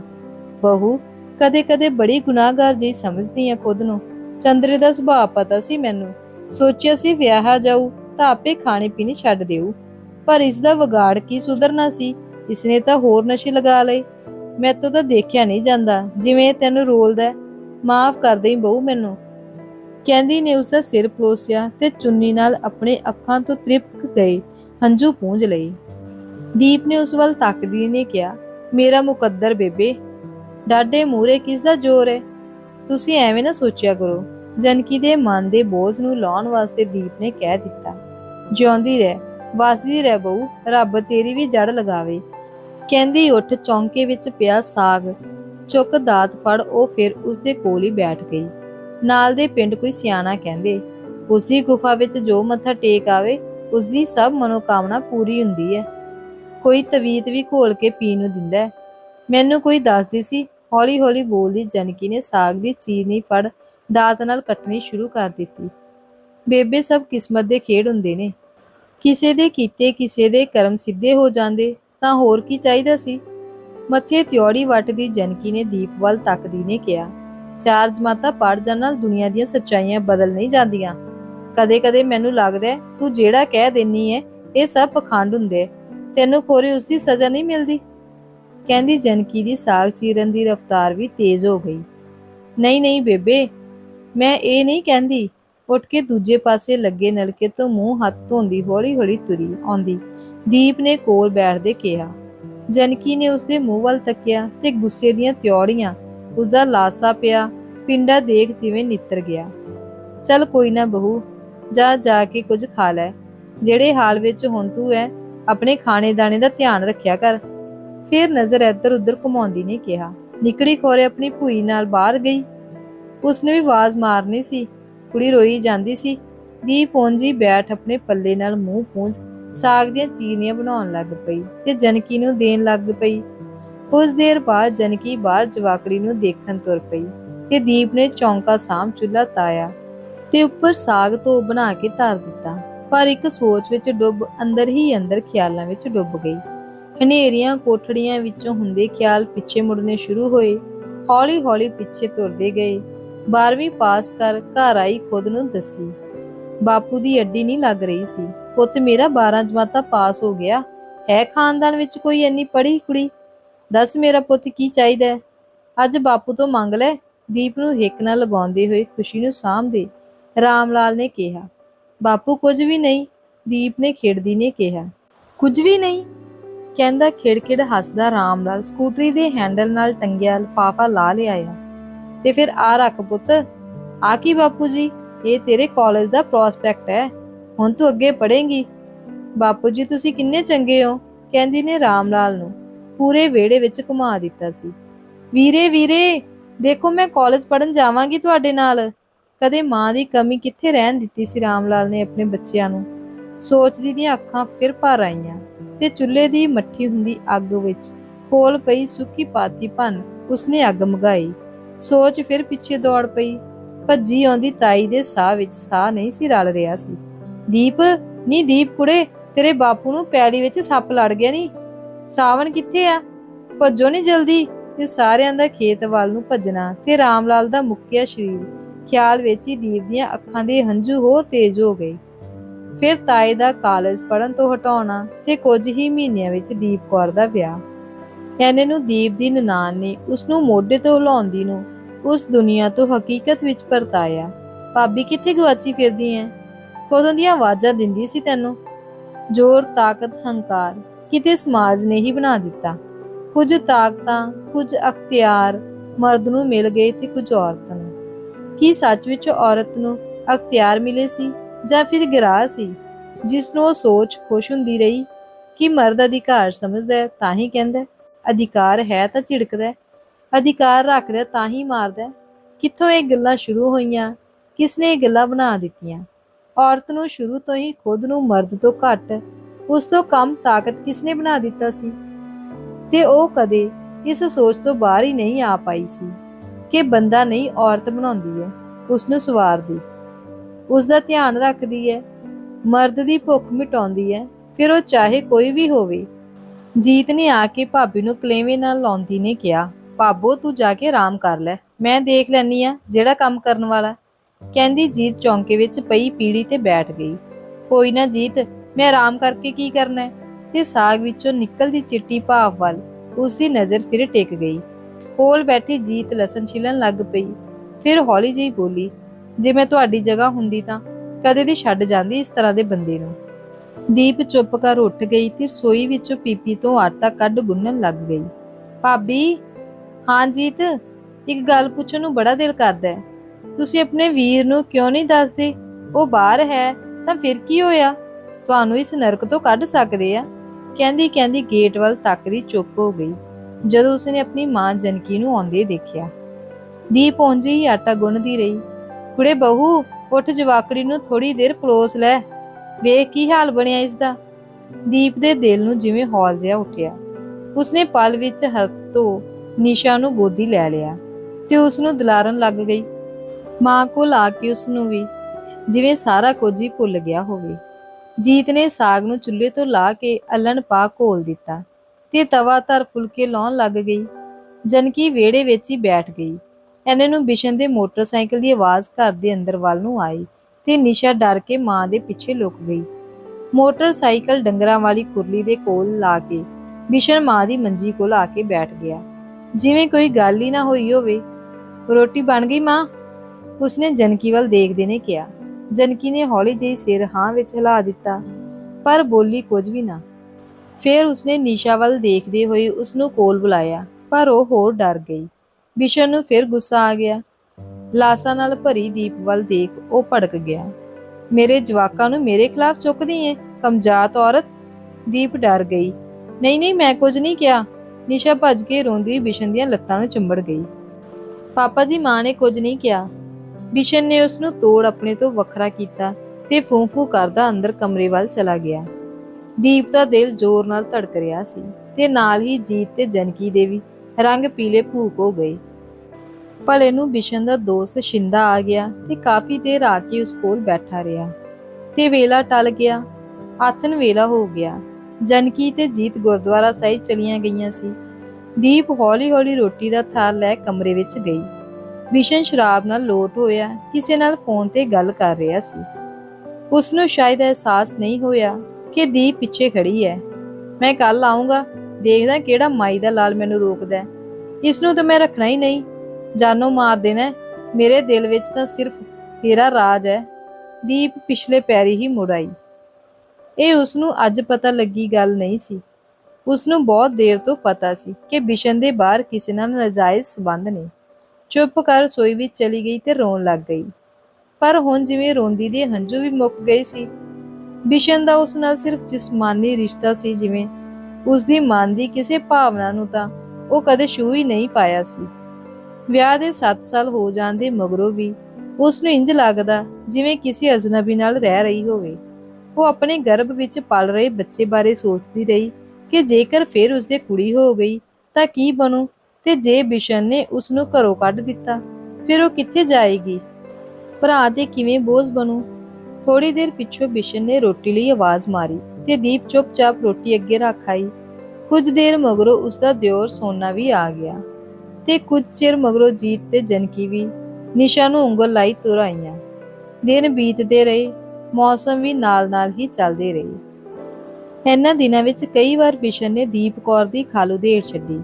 ਬਹੂ, ਕਦੇ-ਕਦੇ ਬੜੀ ਗੁਨਾਹਗਾਰ ਜਿਹੀ ਸਮਝਦੀ ਆ ਖੁਦ ਨੂੰ। ਚੰਦਰੇ ਦਾ ਸੁਭਾਅ ਪਤਾ ਸੀ ਮੈਨੂੰ। ਸੋਚਿਆ ਸੀ ਵਿਆਹ ਜਾਊ, ਤਾਂ ਆਪੇ ਖਾਣੇ ਪੀਣੇ ਛੱਡ ਦੇਊ। ਪਰ ਇਸ ਦਾ ਵਿਗਾੜ ਕੀ ਸੁਧਰਨਾ ਸੀ? ਇਸਨੇ ਤਾਂ ਹੋਰ ਨਸ਼ੇ ਲਗਾ ਲਏ। ਮੈਥੋਂ ਤਾਂ ਦੇਖਿਆ ਨਹੀਂ ਜਾਂਦਾ, ਜਿਵੇਂ ਤੈਨੂੰ ਰੋਲਦਾ ਮਾਫ ਕਰ ਦੇਈਂ ਬਹੂ ਮੈਨੂੰ। ਕਹਿੰਦੀ ਨੇ ਉਸ ਦਾ ਸਿਰ ਪਲੋਸਿਆ ਤੇ ਚੁੰਨੀ ਨਾਲ ਆਪਣੇ ਅੱਖਾਂ ਤੋਂ ਤ੍ਰਿਪਕ ਗਏ, ਹੰਝੂ ਪੂੰਝ ਲਈ ਦੀਪ ਨੇ ਉਸ ਵੱਲ ਤੱਕਦੀ ਨੇ ਕਿਹਾ, ਮੇਰਾ ਮੁਕੱਦਰ ਬੇਬੇ ਡਾਡੇ ਮੂਰੇ ਕਿਸ ਦਾ ਜ਼ੋਰ ਹੈ? ਤੁਸੀਂ ਐਵੇਂ ਨਾ ਸੋਚਿਆ ਕਰੋ, ਜਨਕੀ ਦੇ ਮਨ ਦੇ ਬੋਝ ਨੂੰ ਲਾਉਣ ਵਾਸਤੇ ਦੀਪ ਨੇ ਕਹਿ ਦਿੱਤਾ। ਜਿਉਂਦੀ ਰਹਿ, ਵਸਦੀ ਰਹਿ ਬਹੂ, ਰੱਬ ਤੇਰੀ ਵੀ ਜੜ ਲਗਾਵੇ। ਕਹਿੰਦੀ ਉੱਠ, ਚੌਂਕੇ ਵਿੱਚ ਪਿਆ ਸਾਗ, ਚੁੱਕ ਦਾਤ ਫੜ, ਉਹ ਫਿਰ ਉਸਦੇ ਕੋਲ ਹੀ ਬੈਠ ਗਈ। ਨਾਲ ਦੇ ਪਿੰਡ ਕੋਈ ਸਿਆਣਾ ਕਹਿੰਦੇ, ਉਸਦੀ ਗੁਫਾ ਵਿੱਚ ਜੋ ਮੱਥਾ ਟੇਕ ਆਵੇ, ਉਸਦੀ ਸਭ ਮਨੋਕਾਮਨਾ ਪੂਰੀ ਹੁੰਦੀ ਹੈ। ਕੋਈ ਤਵੀਤ ਵੀ ਘੋਲ ਕੇ ਪੀਣ ਨੂੰ ਦਿੰਦਾ ਮੈਨੂੰ ਕੋਈ ਦੱਸਦੀ ਸੀ ਹੌਲੀ ਹੌਲੀ ਬੋਲਦੀ ਜਨਕੀ ਨੇ ਸਾਗ ਦੀ ਚੀਨੀ ਫੜ ਦਾਤ ਨਾਲ ਕੱਟਣੀ ਸ਼ੁਰੂ ਕਰ ਦਿੱਤੀ। ਬੇਬੇ ਸਭ ਕਿਸਮਤ ਦੇ ਖੇਡ ਹੁੰਦੇ ਨੇ। ਕਿਸੇ ਦੇ ਕੀਤੇ, ਕਿਸੇ ਦੇ ਕਰਮ ਸਿੱਧੇ ਹੋ ਜਾਂਦੇ, ਤਾਂ ਹੋਰ ਕੀ ਚਾਹੀਦਾ ਸੀ? ਮੱਥੇ ਤਿਉੜੀ ਵੱਟਦੀ ਜਨਕੀ ਨੇ ਦੀਪ ਵੱਲ ਤੱਕਦੀ ਨੇ ਕਿਹਾ, ਚਾਰ ਜਮਾਤਾਂ ਪੜ ਜਾਣ ਨਾਲ ਦੁਨੀਆ ਦੀਆਂ ਸੱਚਾਈਆਂ ਬਦਲ ਨਹੀਂ ਜਾਂਦੀਆਂ। ਕਦੇ-ਕਦੇ ਮੈਨੂੰ ਲੱਗਦਾ ਤੂੰ ਜਿਹੜਾ ਕਹਿ ਦੇਨੀ ਹੈ ਇਹ ਸਭ ਪਖੰਡ ਹੁੰਦੇ। ਤੈਨੂੰ ਖੋਰੇ ਉਸ ਦੀ ਸਜ਼ਾ ਨਹੀਂ ਮਿਲਦੀ। ਕਹਿੰਦੀ ਜਨਕੀ ਦੀ ਸਾਗ ਚੀਰਨ ਦੀ ਰਫ਼ਤਾਰ ਵੀ ਤੇਜ਼ ਹੋ ਗਈ। ਨਹੀਂ ਨਹੀਂ ਬੇਬੇ, ਮੈਂ ਇਹ ਨਹੀਂ ਕਹਿੰਦੀ, ਉੱਠ ਕੇ ਦੂਜੇ ਪਾਸੇ ਲੱਗੇ ਨਲਕੇ ਤੋਂ ਮੂੰਹ ਹੱਥ ਧੋਂਦੀ ਹੌਲੀ-ਹੌਲੀ ਤੁਰੀ ਆਉਂਦੀ। ਦੀਪ ਨੇ ਕੋਲ ਬੈਠਦੇ ਕਿਹਾ, ਜਨਕੀ ਨੇ ਉਸਦੇ ਮੂੰਹ ਵੱਲ ਤੱਕਿਆ ਤੇ ਗੁੱਸੇ ਦੀਆਂ ਤਿਉੜੀਆਂ, ਉਸਦਾ ਲਾਸਾ ਪਿਆ, ਪਿੰਡਾ ਦੇਖ ਜਿਵੇਂ ਨਿੱਤਰ ਗਿਆ। ਚੱਲ ਕੋਈ ਨਾ ਬਹੂ, ਜਾ ਜਾ ਕੇ ਕੁਝ ਖਾ ਲੈ, ਜਿਹੜੇ ਹਾਲ ਵਿੱਚ ਹੁਣ ਤੂੰ ਹੈ ਆਪਣੇ ਖਾਣੇ ਦਾਣੇ ਦਾ ਧਿਆਨ ਰੱਖਿਆ ਕਰ। ਫਿਰ ਨਜ਼ਰ ਇੱਧਰ ਉੱਧਰ ਘੁਮਾਉਂਦੀ ਨੇ ਕਿਹਾ, ਨਿਕੜੀ ਖੋਰੇ ਆਪਣੀ ਭੂਈ ਨਾਲ ਬਾਹਰ ਗਈ। ਉਸਨੇ ਵੀ ਆਵਾਜ਼ ਮਾਰਨੀ ਸੀ। ਕੁੜੀ ਰੋਈ ਜਾਂਦੀ ਸੀ। ਦੀ ਪੌਂਜੀ ਬੈਠ ਆਪਣੇ ਪੱਲੇ ਨਾਲ ਮੂੰਹ ਪੂੰਝ ਸਾਗ ਦੀਆਂ ਚੀਨੀਆਂ ਬਣਾਉਣ ਲੱਗ ਪਈ ਤੇ ਜਨਕੀ ਨੂੰ ਦੇਣ ਲੱਗ ਪਈ। ਕੁਝ ਦੇਰ ਬਾਅਦ ਜਨਕੀ ਬਾਹਰ ਜਵਾਕੜੀ ਨੂੰ ਦੇਖਣ ਤੁਰ ਪਈ ਤੇ ਦੀਪ ਨੇ ਚੌਂਕਾ ਸਾਮ ਚੁੱਲ੍ਹਾ ਤਾਇਆ ਤੇ ਉੱਪਰ ਸਾਗ ਤੋਂ ਬਣਾ ਕੇ ਧਰ ਦਿੱਤਾ। ਪਰ ਇੱਕ ਸੋਚ ਵਿੱਚ ਡੁੱਬ ਅੰਦਰ ਹੀ ਅੰਦਰ ਖਿਆਲਾਂ ਵਿੱਚ ਡੁੱਬ ਗਈ। ਹਨੇਰੀਆਂ ਕੋਠੜੀਆਂ ਵਿੱਚੋਂ ਹੁੰਦੇ ਖਿਆਲ ਪਿੱਛੇ ਮੁੜਨੇ ਸ਼ੁਰੂ ਹੋਏ। ਹੌਲੀ-ਹੌਲੀ ਪਿੱਛੇ ਤੁਰਦੇ ਗਏ। 12ਵੀਂ ਪਾਸ ਕਰ ਘਰ ਆਈ ਖੁਦ ਨੂੰ ਦੱਸੀ। ਬਾਪੂ ਦੀ ਅੱਡੀ ਨਹੀਂ ਲੱਗ ਰਹੀ ਸੀ। ਪੁੱਤ, ਮੇਰਾ 12 ਜਮਾਤਾਂ ਪਾਸ ਹੋ ਗਿਆ। ਹੈ ਖਾਨਦਾਨ ਵਿੱਚ ਕੋਈ ਇੰਨੀ ਪੜ੍ਹੀ ਕੁੜੀ? ਦੱਸ ਮੇਰਾ ਪੁੱਤ ਕੀ ਚਾਹੀਦਾ ਅੱਜ ਬਾਪੂ ਤੋਂ ਮੰਗ ਲੈ। ਦੀਪ ਨੂੰ ਹਿੱਕ ਨਾਲ ਲਗਾਉਂਦੇ ਹੋਏ ਖੁਸ਼ੀ ਨੂੰ ਸਾਂਭਦੇ ਰਾਮ ਲਾਲ ਨੇ ਕਿਹਾ। ਬਾਪੂ, ਕੁਝ ਵੀ ਨਹੀਂ। ਦੀਪ ਨੇ ਖੇਡਦੀ ਨੇ ਕਿਹਾ। ਕੁਝ ਵੀ ਨਹੀਂ? ਕਹਿੰਦਾ ਖਿੜਖਿੜ ਹੱਸਦਾ ਰਾਮ ਲਾਲ ਸਕੂਟਰੀ ਦੇ ਹੈਂਡਲ ਨਾਲ ਟੰਗਿਆ ਲਫਾਫਾ ਲਾ ਲਿਆਇਆ ਤੇ ਫਿਰ ਆ ਰੱਖ ਪੁੱਤ। ਆ ਕੀ ਬਾਪੂ ਜੀ? ਇਹ ਤੇਰੇ ਕਾਲਜ ਦਾ ਪ੍ਰੋਸਪੈਕਟ ਹੈ। ਹੁਣ ਤੂੰ ਅੱਗੇ ਪੜ੍ਹੇਂਗੀ। ਬਾਪੂ ਜੀ, ਤੁਸੀਂ ਕਿੰਨੇ ਚੰਗੇ ਹੋ? ਕਹਿੰਦੀ ਨੇ ਰਾਮ ਲਾਲ ਨੂੰ। ਪੂਰੇ ਵਿਹੜੇ ਵਿੱਚ ਘੁਮਾ ਦਿੱਤਾ ਸੀ। ਵੀਰੇ ਵੀਰੇ, ਦੇਖੋ ਮੈਂ ਕਾਲਜ ਪੜਨ ਜਾਵਾਂਗੀ ਤੁਹਾਡੇ ਨਾਲ। ਕਦੇ ਮਾਂ ਦੀ ਕਮੀ ਕਿੱਥੇ ਰਹਿਣ ਦਿੱਤੀ ਸੀ ਰਾਮ ਲਾਲ ਨੇ ਆਪਣੇ ਬੱਚਿਆਂ ਨੂੰ। ਸੋਚਦੀ ਦੀਆਂ ਅੱਖਾਂ ਫਿਰ ਭਰ ਆਈਆਂ। ਤੇ ਚੁੱਲ੍ਹੇ ਦੀ ਮੱਠੀ ਹੁੰਦੀ ਅੱਗ ਵਿੱਚ ਕੋਲ ਪਈ ਸੁੱਕੀ ਪਾਤੀ ਭੰਨ ਉਸਨੇ ਅੱਗ ਮਗਾਈ। ਸੋਚ ਫਿਰ ਪਿੱਛੇ ਦੌੜ ਪਈ। ਭੱਜੀ ਆਉਂਦੀ ਤਾਈ ਦੇ ਸਾਹ ਵਿੱਚ ਸਾਹ ਨਹੀਂ ਸੀ ਰਲ ਰਿਹਾ ਸੀ। ਦੀਪ, ਨੀ ਦੀਪ ਕੁੜੇ, ਤੇਰੇ ਬਾਪੂ ਨੂੰ ਪੈੜੀ ਵਿੱਚ ਸੱਪ ਲੜ ਗਿਆ ਨਹੀਂ ਸਾਵਣ ਕਿੱਥੇ ਆ? ਭੱਜੋ ਨਹੀਂ ਜਲਦੀ। ਤੇ ਸਾਰਿਆਂ ਦਾ ਖੇਤ ਵੱਲ ਨੂੰ ਭੱਜਣਾ ਤੇ ਰਾਮ ਲਾਲ ਦਾ ਮੁੱਕਿਆ ਸਰੀਰ। ਖਿਆਲ ਵਿੱਚ ਹੀ ਦੀਪ ਦੀਆਂ ਅੱਖਾਂ ਦੇ ਹੰਝੂ ਹੋਰ ਤੇਜ਼ ਹੋ ਗਏ। ਫਿਰ ਤਾਏ ਦਾ ਕਾਲਜ ਪੜਨ ਤੋਂ ਹਟਾਉਣਾ ਤੇ ਕੁਝ ਹੀ ਮਹੀਨਿਆਂ ਵਿੱਚ ਦੀਪ ਕੌਰ ਦਾ ਵਿਆਹ। ਐਨੇ ਨੂੰ ਦੀਪ ਦੀ ਨਨਾਣ ਨੇ ਉਸ ਨੂੰ ਮੋਢੇ ਤੋਂ ਹਿਲਾਉਂਦੀ ਨੂੰ ਉਸ ਦੁਨੀਆ ਤੋਂ ਹਕੀਕਤ ਵਿੱਚ ਪਰਤਾਇਆ। ਭਾਬੀ, ਕਿੱਥੇ ਗਵਾਚੀ ਫਿਰਦੀ ਐ? ਕਦੋਂ ਦੀਆਂ ਆਵਾਜ਼ਾਂ ਦਿੰਦੀ ਸੀ ਤੈਨੂੰ? ਜ਼ੋਰ, ਤਾਕਤ, ਹੰਕਾਰ ਕਿਤੇ ਸਮਾਜ ਨੇ ਹੀ ਬਣਾ ਦਿੱਤਾ। ਕੁਝ ਤਾਕਤਾਂ, ਕੁਝ ਅਖਤਿਆਰ ਮਰਦ ਨੂੰ ਮਿਲ ਗਏ ਤੇ ਕੁਝ ਔਰਤ ਨੂੰ। ਕੀ ਸੱਚ ਵਿੱਚ ਔਰਤ ਨੂੰ ਅਖਤਿਆਰ ਮਿਲੇ ਸੀ? ਜਾਂ ਫਿਰ ਗਿਰਾ ਸੀ ਜਿਸ ਨੂੰ ਉਹ ਸੋਚ ਖੁਸ਼ ਹੁੰਦੀ ਰਹੀ ਕਿ ਮਰਦ ਅਧਿਕਾਰ ਸਮਝਦਾ ਹੈ ਤਾਂ ਹੀ ਕਹਿੰਦਾ ਅਧਿਕਾਰ ਹੈ ਤਾਂ ਝਿੜਕਦਾ ਅਧਿਕਾਰ ਰੱਖਦਾ ਤਾਂ ਹੀ ਮਾਰਦਾ ਕਿੱਥੋਂ ਇਹ ਗੱਲਾਂ ਸ਼ੁਰੂ ਹੋਈਆਂ, ਕਿਸਨੇ ਇਹ ਗੱਲਾਂ ਬਣਾ ਦਿੱਤੀਆਂ? ਔਰਤ ਨੂੰ ਸ਼ੁਰੂ ਤੋਂ ਹੀ ਖੁਦ ਨੂੰ ਮਰਦ ਤੋਂ ਘੱਟ, ਉਸ ਤੋਂ ਕਮ ਤਾਕਤ ਕਿਸਨੇ ਬਣਾ ਦਿੱਤਾ ਸੀ? ਤੇ ਉਹ ਕਦੇ ਇਸ ਸੋਚ ਤੋਂ ਬਾਹਰ ਹੀ ਨਹੀਂ ਆ ਪਾਈ ਸੀ ਕਿ ਬੰਦਾ ਨਹੀਂ ਔਰਤ ਬਣਾਉਂਦੀ ਹੈ ਉਸ ਨੂੰ ਸਵਾਰਦੀ। ਉਸ ਦਾ ਧਿਆਨ ਰੱਖਦੀ ਹੈ। ਮਰਦ ਦੀ ਭੁੱਖ ਮਿਟਾਉਂਦੀ ਹੈ, ਫਿਰ ਉਹ ਚਾਹੇ ਕੋਈ ਵੀ ਹੋਵੇ। ਜੀਤ ਨੇ ਆ ਕੇ ਭਾਬੀ ਨੂੰ ਕਲੇਵੇਂ ਨਾਲ ਲਾਉਂਦੀ ਨੇ ਕਿਹਾ, ਭਾਬੋ, ਤੂੰ ਜਾ ਕੇ ਆਰਾਮ ਕਰ ਲੈ, ਮੈਂ ਦੇਖ ਲੈਨੀ ਆ ਜਿਹੜਾ ਕੰਮ ਕਰਨ ਵਾਲਾ ਕਹਿੰਦੀ ਜੀਤ ਚੌਂਕੇ ਵਿੱਚ ਪਈ ਪੀੜੀ ਤੇ ਬੈਠ ਗਈ। ਕੋਈ ਨਾ ਜੀਤ, ਮੈਂ ਆਰਾਮ ਕਰਕੇ ਕੀ ਕਰਨਾ ਹੈ? ਤੇ ਸਾਗ ਵਿੱਚੋਂ ਨਿਕਲਦੀ ਚਿੱਟੀ ਭਾਵ ਵੱਲ ਉਸ ਦੀ ਨਜ਼ਰ ਫਿਰ ਟਿਕ ਗਈ। ਕੋਲ ਬੈਠੀ ਜੀਤ ਲਸਣ ਛਿਲਣ ਲੱਗ ਪਈ। ਫਿਰ ਹੌਲੀ ਜਿਹੀ ਬੋਲੀ ਜੇ ਮੈਂ ਤੁਹਾਡੀ ਜਗ੍ਹਾ ਹੁੰਦੀ ਤਾਂ ਕਦੇ ਦੀ ਛੱਡ ਜਾਂਦੀ ਇਸ ਤਰ੍ਹਾਂ ਦੇ ਬੰਦੇ ਨੂੰ। ਦੀਪ ਚੁੱਪ ਕਰ ਉੱਠ ਗਈ ਤੇ ਰਸੋਈ ਵਿੱਚੋਂ ਪੀਪੀ ਤੋਂ ਆਟਾ ਕੱਢ ਗੁੰਨਣ ਲੱਗ ਗਈ। ਭਾਬੀ, ਹਾਂ ਜੀਤ, ਇੱਕ ਗੱਲ ਪੁੱਛਣ ਨੂੰ ਬੜਾ ਦਿਲ ਕਰਦਾ ਹੈ। ਤੁਸੀਂ ਆਪਣੇ ਵੀਰ ਨੂੰ ਕਿਉਂ ਨਹੀਂ ਦੱਸਦੇ? ਉਹ ਬਾਹਰ ਹੈ, ਤਾਂ ਫਿਰ ਕੀ ਹੋਇਆ? ਤੁਹਾਨੂੰ ਇਸ ਨਰਕ ਤੋਂ ਕੱਢ ਸਕਦੇ ਆ। ਕਹਿੰਦੀ ਕਹਿੰਦੀ ਗੇਟ ਵੱਲ ਤੱਕਦੀ ਚੁੱਪ ਹੋ ਗਈ। ਜਦੋਂ ਉਸਨੇ ਆਪਣੀ ਮਾਂ ਜਨਕੀ ਨੂੰ ਆਉਂਦੇ ਦੇਖਿਆ। ਦੀਪ ਪਹੁੰਚੀ ਹੀ ਆਟਾ ਗੁੰਨਦੀ ਰਹੀ। ਕੁੜੇ ਬਹੂ, ਉੱਠ ਜਵਾਕੜੀ ਨੂੰ ਥੋੜੀ ਦੇਰ ਪਲੋਸ ਲੈ। ਵੇਖ ਕੀ ਹਾਲ ਬਣਿਆ ਇਸ ਦਾ ਦੀਪ ਦੇ ਦਿਲ ਨੂੰ ਜਿਵੇਂ ਹੌਲ ਜਿਹਾ ਉੱਠਿਆ। ਉਸਨੇ ਪਲ ਵਿੱਚ ਹੱਥ ਤੋਂ ਨਿਸ਼ਾ ਨੂੰ ਗੋਦੀ ਲੈ ਲਿਆ ਤੇ ਉਸ ਨੂੰ ਦਿਲਾਰਨ ਲੱਗ ਗਈ। ਮਾਂ ਕੋਲ ਆ ਕੇ ਉਸ ਨੂੰ ਵੀ ਜਿਵੇਂ ਸਾਰਾ ਕੁਝ ਹੀ ਭੁੱਲ ਗਿਆ ਹੋਵੇ। ਜੀਤ ਨੇ ਸਾਗ ਨੂੰ ਚੁੱਲ੍ਹੇ ਤੋਂ ਲਾ ਕੇ ਅਲਣ ਪਾ ਘੋਲ ਦਿੱਤਾ ਤੇ ਤਵਾ ਧਰ ਫੁਲਕੇ ਲਾਉਣ ਲੱਗ ਗਈ। ਜਨਕੀ ਵਿਹੜੇ ਵਿੱਚ ਹੀ ਬੈਠ ਗਈ। ਐਨੇ ਨੂੰ ਬਿਸ਼ਨ ਦੇ ਮੋਟਰਸਾਈਕਲ ਦੀ ਆਵਾਜ਼ ਘਰ ਦੇ ਅੰਦਰ ਵੱਲ ਨੂੰ ਆਈ ਤੇ ਨਿਸ਼ਾ ਡਰ ਕੇ ਮਾਂ ਦੇ ਪਿੱਛੇ ਲੁਕ ਗਈ। ਮੋਟਰਸਾਈਕਲ ਡੰਗਰਾਂ ਵਾਲੀ ਕੁਰਲੀ ਦੇ ਕੋਲ ਲਾ ਕੇ ਬਿਸ਼ਨ ਮਾਂ ਦੀ ਮੰਜੀ ਕੋਲ ਆ ਕੇ ਬੈਠ ਗਿਆ। ਜਿਵੇਂ ਕੋਈ ਗੱਲ ਹੀ ਨਾ ਹੋਈ ਹੋਵੇ। ਰੋਟੀ ਬਣ ਗਈ ਮਾਂ? ਉਸਨੇ ਜਨਕੀ ਵੱਲ ਦੇਖਦੇ ਨੇ ਕਿਹਾ। ਜਨਕੀ ਨੇ ਹੌਲੀ ਜਿਹੀ ਸਿਰ ਹਾਂ ਵਿੱਚ ਹਿਲਾ ਦਿੱਤਾ, ਪਰ ਬੋਲੀ ਕੁਝ ਵੀ ਨਾ। ਫਿਰ ਉਸਨੇ ਨਿਸ਼ਾ ਵੱਲ ਦੇਖਦੇ ਹੋਏ ਉਸ ਨੂੰ ਕੋਲ ਬੁਲਾਇਆ, ਪਰ ਉਹ ਹੋਰ ਡਰ ਗਈ। ਬਿਸ਼ਨ ਨੂੰ ਫਿਰ ਗੁੱਸਾ ਆ ਗਿਆ। ਲਾਸਾ ਨਾਲ ਭਰੀ ਦੀਪ ਵੱਲ ਦੇਖ ਉਹ ਭੜਕ ਗਿਆ। ਮੇਰੇ ਜਵਾਕਾਂ ਨੂੰ ਮੇਰੇ ਖਿਲਾਫ ਚੁੱਕਦੀ ਏ ਕਮਜ਼ਾਤ ਔਰਤ? ਦੀਪ ਡਰ ਗਈ। ਨਹੀਂ ਨਹੀਂ, ਮੈਂ ਕੁਝ ਨਹੀਂ ਕਿਹਾ। ਨਿਸ਼ਾ ਭੱਜ ਕੇ ਰੋਂਦੀ ਬਿਸ਼ਨ ਦੀਆਂ ਲੱਤਾਂ ਨੂੰ ਚੁੰਮੜ ਗਈ। ਪਾਪਾ ਜੀ, ਮਾਂ ਨੇ ਕੁਝ ਨਹੀਂ ਕਿਹਾ। ਬਿਸ਼ਨ ਨੇ ਉਸ ਨੂੰ ਤੋੜ ਆਪਣੇ ਤੋਂ ਵੱਖਰਾ ਕੀਤਾ ਤੇ ਫੂੰ-ਫੂੰ ਕਰਦਾ ਅੰਦਰ ਕਮਰੇ ਵੱਲ ਚਲਾ ਗਿਆ। ਦੀਪ ਦਾ ਦਿਲ ਜ਼ੋਰ ਨਾਲ ਧੜਕ ਰਿਹਾ ਸੀ ਤੇ ਨਾਲ ਹੀ ਜੀਤ ਤੇ ਜਨਕੀ ਦੇ ਵੀ ਰੰਗ ਪੀਲੇ ਭੂਕ ਹੋ ਗਏ। ਭਲੇ ਨੂੰ ਬਿਸ਼ਨ ਦਾ ਦੋਸਤ ਸ਼ਿੰਦਾ ਆ ਗਿਆ ਤੇ ਕਾਫੀ ਦੇਰ ਆ ਕੇ ਉਸ ਕੋਲ ਬੈਠਾ ਰਿਹਾ। ਤੇ ਵੇਲਾ ਟਲ ਗਿਆ, ਆਥਨ ਵੇਲਾ ਹੋ ਗਿਆ। ਜਨਕੀ ਤੇ ਜੀਤ ਗੁਰਦੁਆਰਾ ਸਾਹਿਬ ਚਲੀਆਂ ਗਈਆਂ ਸੀ। ਦੀਪ ਹੌਲੀ-ਹੌਲੀ ਰੋਟੀ ਦਾ ਥਾਲ ਲੈ ਕਮਰੇ ਵਿੱਚ ਗਈ। ਬਿਸ਼ਨ ਸ਼ਰਾਬ ਨਾਲ ਲੋਟ ਹੋਇਆ, ਕਿਸੇ ਨਾਲ ਫੋਨ ਤੇ ਗੱਲ ਕਰ ਰਿਹਾ ਸੀ। ਉਸ ਨੂੰ ਸ਼ਾਇਦ ਅਹਿਸਾਸ ਨਹੀਂ ਹੋਇਆ ਕਿ ਦੀਪ ਪਿੱਛੇ ਖੜੀ ਹੈ। ਮੈਂ ਕੱਲ ਆਉਂਗਾ ਦੇਖਦਾ ਕਿਹੜਾ ਮਾਈ ਦਾ ਲਾਲ ਮੈਨੂੰ ਰੋਕਦਾ ਹੈ। ਇਸ ਨੂੰ ਤਾਂ ਮੈਂ ਰੱਖਣਾ ਹੀ ਨਹੀਂ। ਜਾਨੋ ਮਾਰ ਦੇਣਾ ਮੇਰੇ ਦਿਲ ਵਿੱਚ ਤਾਂ ਸਿਰਫ ਤੇਰਾ ਰਾਜ ਹੈ। ਦੀਪ ਪਿਛਲੇ ਪੈਰੀ ਹੀ ਮੁੜ ਆਈ। ਇਹ ਉਸ ਨੂੰ ਅੱਜ ਪਤਾ ਲੱਗੀ ਗੱਲ ਨਹੀਂ ਸੀ। ਉਸ ਨੂੰ ਬਹੁਤ ਦੇਰ ਤੋਂ ਪਤਾ ਸੀ ਕਿ ਬਿਸ਼ਨ ਦੇ ਬਾਹਰ ਕਿਸੇ ਨਾਲ ਨਜਾਇਜ਼ ਸਬੰਧ ਨੇ। ਚੁੱਪ ਕਰ ਸੋਈ ਵਿੱਚ ਚਲੀ ਗਈ ਤੇ ਰੋਣ ਲੱਗ ਗਈ। ਪਰ ਹੁਣ ਜਿਵੇਂ ਰੋਂਦੀ ਦੇ ਹੰਝੂ ਵੀ ਮੁੱਕ ਗਏ ਸੀ। ਬਿਸ਼ਨ ਦਾ ਉਸ ਨਾਲ ਸਿਰਫ ਜਿਸਮਾਨੀ ਰਿਸ਼ਤਾ ਸੀ ਜਿਵੇਂ ਉਸ ਦੀ ਮਨ ਦੀ ਕਿਸੇ ਭਾਵਨਾ ਨੂੰ ਤਾਂ ਉਹ ਕਦੇ ਛੂ ਹੀ ਨਹੀਂ ਪਾਇਆ ਸੀ। ਵਿਆਹ ਦੇ 7 ਸਾਲ ਹੋ ਜਾਣ ਦੇ ਮਗਰੋਂ ਵੀ ਉਸ ਨੂੰ ਇੰਜ ਲੱਗਦਾ ਜਿਵੇਂ ਕਿਸੇ ਅਜਨਬੀ ਨਾਲ ਰਹਿ ਰਹੀ ਹੋਵੇ। ਉਹ ਆਪਣੇ ਗਰਭ ਵਿੱਚ ਪਲ ਰਹੇ ਬੱਚੇ ਬਾਰੇ ਸੋਚਦੀ ਰਹੀ ਕਿ ਜੇਕਰ ਫਿਰ ਉਸਦੇ ਕੁੜੀ ਹੋ ਗਈ ਤਾਂ ਕੀ ਬਣੂ ਤੇ ਜੇ ਬਿਸ਼ਨ ਨੇ ਉਸ ਨੂੰ ਘਰੋਂ ਕੱਢ ਦਿੱਤਾ, ਫਿਰ ਉਹ ਕਿੱਥੇ ਜਾਏਗੀ? ਭਰਾ ਦੇ ਕਿਵੇਂ ਬੋਝ ਬਣੂ? ਥੋੜੀ ਦੇਰ ਪਿੱਛੋਂ ਬਿਸ਼ਨ ਨੇ ਰੋਟੀ ਲਈ ਆਵਾਜ਼ ਮਾਰੀ ਤੇ ਦੀਪ ਚੁੱਪਚਾਪ ਰੋਟੀ ਅੱਗੇ ਰੱਖ ਆਈ। ਕੁਝ ਦੇਰ ਮਗਰੋਂ ਉਸ ਦਾ ਦਿਓਰ ਸੋਨਾ ਵੀ ਆ ਗਿਆ। ਤੇ ਕੁਝ ਚਿਰ ਮਗਰੋਂ ਜੀਤ ਤੇ ਜਨਕੀ ਵੀ ਨਿਸ਼ਾ ਨੂੰ ਉਂਗਲ ਲਾਈ ਤੁਰ ਆਈਆਂ। ਦਿਨ ਬੀਤਦੇ ਰਹੇ, ਮੌਸਮ ਵੀ ਨਾਲ-ਨਾਲ ਹੀ ਚੱਲਦੇ ਰਹੇ। ਇਹਨਾਂ ਦਿਨਾਂ ਵਿੱਚ ਕਈ ਵਾਰ ਬਿਸ਼ਨ ਨੇ ਦੀਪ ਕੌਰ ਦੀ ਖਾਲੂ ਦੇ ਹੇਠ ਛੱਡੀ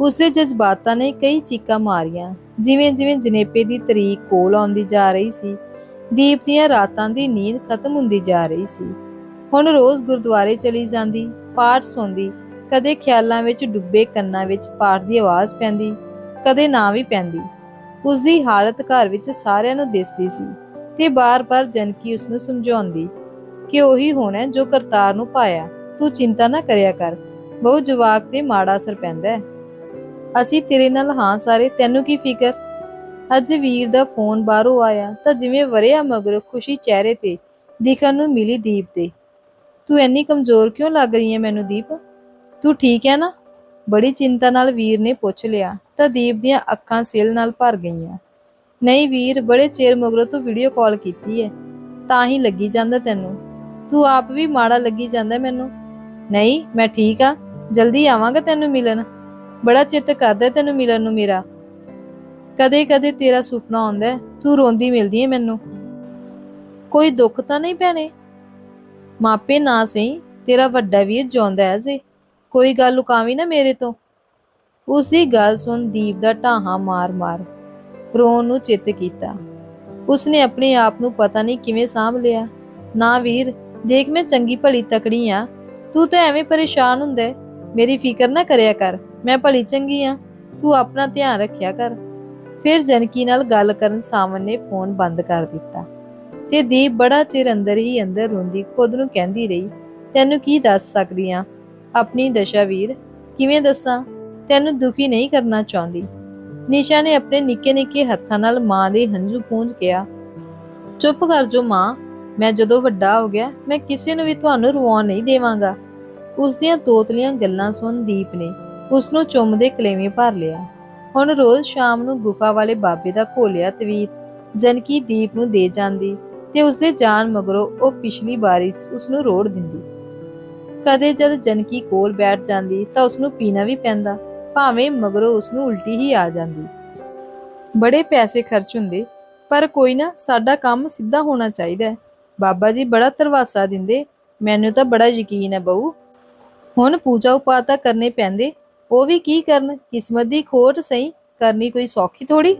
ਉਸਦੇ ਜਜ਼ਬਾਤਾਂ ਨੇ ਕਈ ਚੀਕਾਂ ਮਾਰੀਆਂ ਜਿਵੇਂ ਜਿਵੇਂ ਜਨੇਪੇ ਦੀ ਤਰੀਕ ਕੋਲ ਆਉਂਦੀ ਜਾ ਰਹੀ ਸੀ, ਦੀਪ ਦੀਆਂ ਰਾਤਾਂ ਦੀ ਨੀਂਦ ਖਤਮ ਹੁੰਦੀ ਜਾ ਰਹੀ ਸੀ। ਹੁਣ ਰੋਜ਼ ਗੁਰਦੁਆਰੇ ਚਲੀ ਜਾਂਦੀ, ਪਾਠ ਸੁਣਦੀ ਕਦੇ ਖਿਆਲਾਂ ਵਿੱਚ ਡੁੱਬੇ ਕੰਨਾਂ ਵਿੱਚ ਪਾਠ ਦੀ ਆਵਾਜ਼ ਪੈਂਦੀ, ਕਦੇ ਨਾ ਵੀ ਪੈਂਦੀ। ਉਸ ਦੀ ਹਾਲਤ ਘਰ ਵਿੱਚ ਸਾਰਿਆਂ ਨੂੰ ਦਿਸਦੀ ਸੀ ਤੇ ਬਾਰ-ਬਾਰ ਜਨਕੀ ਉਸ ਨੂੰ ਸਮਝਾਉਂਦੀ, ਕਿ ਉਹੀ ਹੋਣਾ ਜੋ ਕਰਤਾਰ ਨੂੰ ਪਾਇਆ, ਤੂੰ ਚਿੰਤਾ ਨਾ ਕਰਿਆ ਕਰ, ਬਹੁ ਜਵਾਕ ਤੇ ਮਾੜਾ ਅਸਰ ਪੈਂਦਾ ਅਸੀਂ ਤੇਰੇ ਨਾਲ ਹਾਂ ਸਾਰੇ, ਤੈਨੂੰ ਕੀ ਫਿਕਰ? ਅੱਜ ਵੀਰ ਦਾ ਫੋਨ ਬਾਹਰੋਂ ਆਇਆ ਤਾਂ ਜਿਵੇਂ ਵਰਿਆ ਮਗਰ ਖੁਸ਼ੀ ਚਿਹਰੇ ਤੇ ਦਿਖਣ ਨੂੰ ਮਿਲੀ ਦੀਪ ਦੇ। ਤੂੰ ਇੰਨੀ ਕਮਜ਼ੋਰ ਕਿਉਂ ਲੱਗ ਰਹੀ ਹੈ ਮੈਨੂੰ ਦੀਪ? ਤੂੰ ਠੀਕ ਹੈ ਨਾ? ਬੜੀ ਚਿੰਤਾ ਨਾਲ ਵੀਰ ਨੇ ਪੁੱਛ ਲਿਆ। ਤਾਂ ਦੀਪ ਦੀਆਂ ਅੱਖਾਂ ਸਿਲ ਨਾਲ ਭਰ ਗਈਆਂ। ਨਹੀਂ ਵੀਰ, ਬੜੇ ਚਿਰ ਮਗਰੋਂ ਤੂੰ ਵੀਡੀਓ ਕਾਲ ਕੀਤੀ ਹੈ ਤਾਂ ਹੀ ਲੱਗੀ ਜਾਂਦਾ ਤੈਨੂੰ। ਤੂੰ ਆਪ ਵੀ ਮਾੜਾ ਲੱਗੀ ਜਾਂਦਾ ਮੈਨੂੰ। ਨਹੀਂ, ਮੈਂ ਠੀਕ ਆ। ਜਲਦੀ ਆਵਾਂਗਾ ਤੈਨੂੰ ਮਿਲਣ। ਬੜਾ ਚਿੱਤ ਕਰਦਾ ਤੈਨੂੰ ਮਿਲਣ ਨੂੰ ਮੇਰਾ। ਕਦੇ ਕਦੇ ਤੇਰਾ ਸੁਪਨਾ ਆਉਂਦਾ ਤੂੰ ਰੋਂਦੀ ਮਿਲਦੀ ਏ ਮੈਨੂੰ। ਕੋਈ ਦੁੱਖ ਤਾਂ ਨਹੀਂ ਭੈਣੇ? ਮਾਪੇ ਨਾ ਸਹੀ, ਤੇਰਾ ਵੱਡਾ ਵੀਰ ਜਿਉਂਦਾ ਹੈ ਜੇ। ਕੋਈ ਗੱਲ ਲੁਕਾਵੀਂ ਨਾ ਮੇਰੇ ਤੋਂ। ਉਸ ਦੀ ਗੱਲ ਸੁਣ ਦੀਪ ਦਾ ਢਾਹਾਂ ਮਾਰ-ਮਾਰ ਰੋਣ ਨੂੰ ਚਿੱਤ ਕੀਤਾ। ਉਸਨੇ ਆਪਣੇ ਆਪ ਨੂੰ ਪਤਾ ਨਹੀਂ ਕਿਵੇਂ ਸਾਂਭ ਲਿਆ। ਨਾ ਵੀਰ, ਦੇਖ ਮੈਂ ਚੰਗੀ ਭਲੀ ਤਕੜੀ ਆ। ਤੂੰ ਤਾਂ ਐਵੇਂ ਪਰੇਸ਼ਾਨ ਹੁੰਦਾ। ਮੇਰੀ ਫਿਕਰ ਨਾ ਕਰਿਆ ਕਰ। ਮੈਂ ਭਲੀ ਚੰਗੀ ਆ। ਤੂੰ ਆਪਣਾ ਧਿਆਨ ਰੱਖਿਆ ਕਰ। ਫਿਰ ਜਨਕੀ ਨਾਲ ਗੱਲ ਕਰਨ ਸਾਵਨ ਨੇ ਫੋਨ ਬੰਦ ਕਰ ਦਿੱਤਾ। ਤੇ ਦੀਪ ਬੜਾ ਚਿਰ ਅੰਦਰ ਹੀ ਅੰਦਰ ਰੋਂਦੀ ਖੁਦ ਨੂੰ ਕਹਿੰਦੀ ਰਹੀ, ਤੈਨੂੰ ਕੀ ਦੱਸ ਸਕਦੀ ਆ? ਆਪਣੀ ਦਸ਼ਾ ਵੀਰ, ਕਿਵੇਂ ਦੱਸਾਂ? ਤੈਨੂੰ ਦੁਖੀ ਨਹੀਂ ਕਰਨਾ ਚਾਹੁੰਦੀ। ਨਿਸ਼ਾ ਨੇ ਆਪਣੇ ਨਿੱਕੇ ਨਿੱਕੇ ਹੱਥਾਂ ਨਾਲ ਮਾਂ ਦੇ ਹੰਝੂ ਪੂੰਝ ਕਿਹਾ, ਚੁੱਪ ਕਰ ਜੋ ਮਾਂ, ਮੈਂ ਜਦੋਂ ਵੱਡਾ ਹੋ ਗਿਆ, ਮੈਂ ਕਿਸੇ ਨੂੰ ਵੀ ਤੁਹਾਨੂੰ ਰਵਾਉਣ ਨਹੀਂ ਦੇਵਾਂਗਾ। ਉਸ ਦੀਆਂ ਤੋਤਲੀਆਂ ਗੱਲਾਂ ਸੁਣ ਦੀਪ ਨੇ ਉਸ ਨੂੰ ਚੁੰਮਦੇ ਕਲੇਵੇਂ ਭਰ ਲਿਆ। ਹੁਣ ਰੋਜ਼ ਸ਼ਾਮ ਨੂੰ ਗੁਫਾ ਵਾਲੇ ਬਾਬੇ ਦਾ ਘੋਲਿਆ ਤਵੀਤ ਜਨਕੀ ਦੀਪ ਨੂੰ ਦੇ ਜਾਂਦੀ ਤੇ ਉਸਦੇ ਜਾਣ ਮਗਰੋਂ ਉਹ ਪਿਛਲੀ ਵਾਰੀ ਉਸ ਨੂੰ ਰੋੜ ਦਿੰਦੀ। ਕਦੇ ਜਦ ਜਨਕੀ ਕੋਲ ਬੈਠ ਜਾਂਦੀ ਤਾਂ ਉਸ ਨੂੰ ਪੀਣਾ ਵੀ ਪੈਂਦਾ, ਭਾਵੇਂ ਮਗਰੋਂ ਉਸ ਨੂੰ ਉਲਟੀ ਹੀ ਆ ਜਾਂਦੀ। ਬੜੇ ਪੈਸੇ ਖਰਚ ਹੁੰਦੇ, ਪਰ ਕੋਈ ਨਾ ਸਾਡਾ ਕੰਮ ਸਿੱਧਾ ਹੋਣਾ ਚਾਹੀਦਾ ਹੈ। ਬਾਬਾ ਜੀ ਬੜਾ ਤਰਵਾਸਾ ਦਿੰਦੇ, ਮੈਨੂੰ ਤਾਂ ਬੜਾ ਯਕੀਨ ਹੈ ਬਹੂ। ਹੁਣ ਪੂਜਾ ਉਪਾਅ ਤਾਂ ਕਰਨੇ ਪੈਂਦੇ, ਉਹ ਵੀ ਕੀ ਕਰਨ, ਕਿਸਮਤ ਦੀ ਖੋਟ ਸਹੀ, ਕਰਨੀ ਕੋਈ ਸੌਖੀ ਥੋੜੀ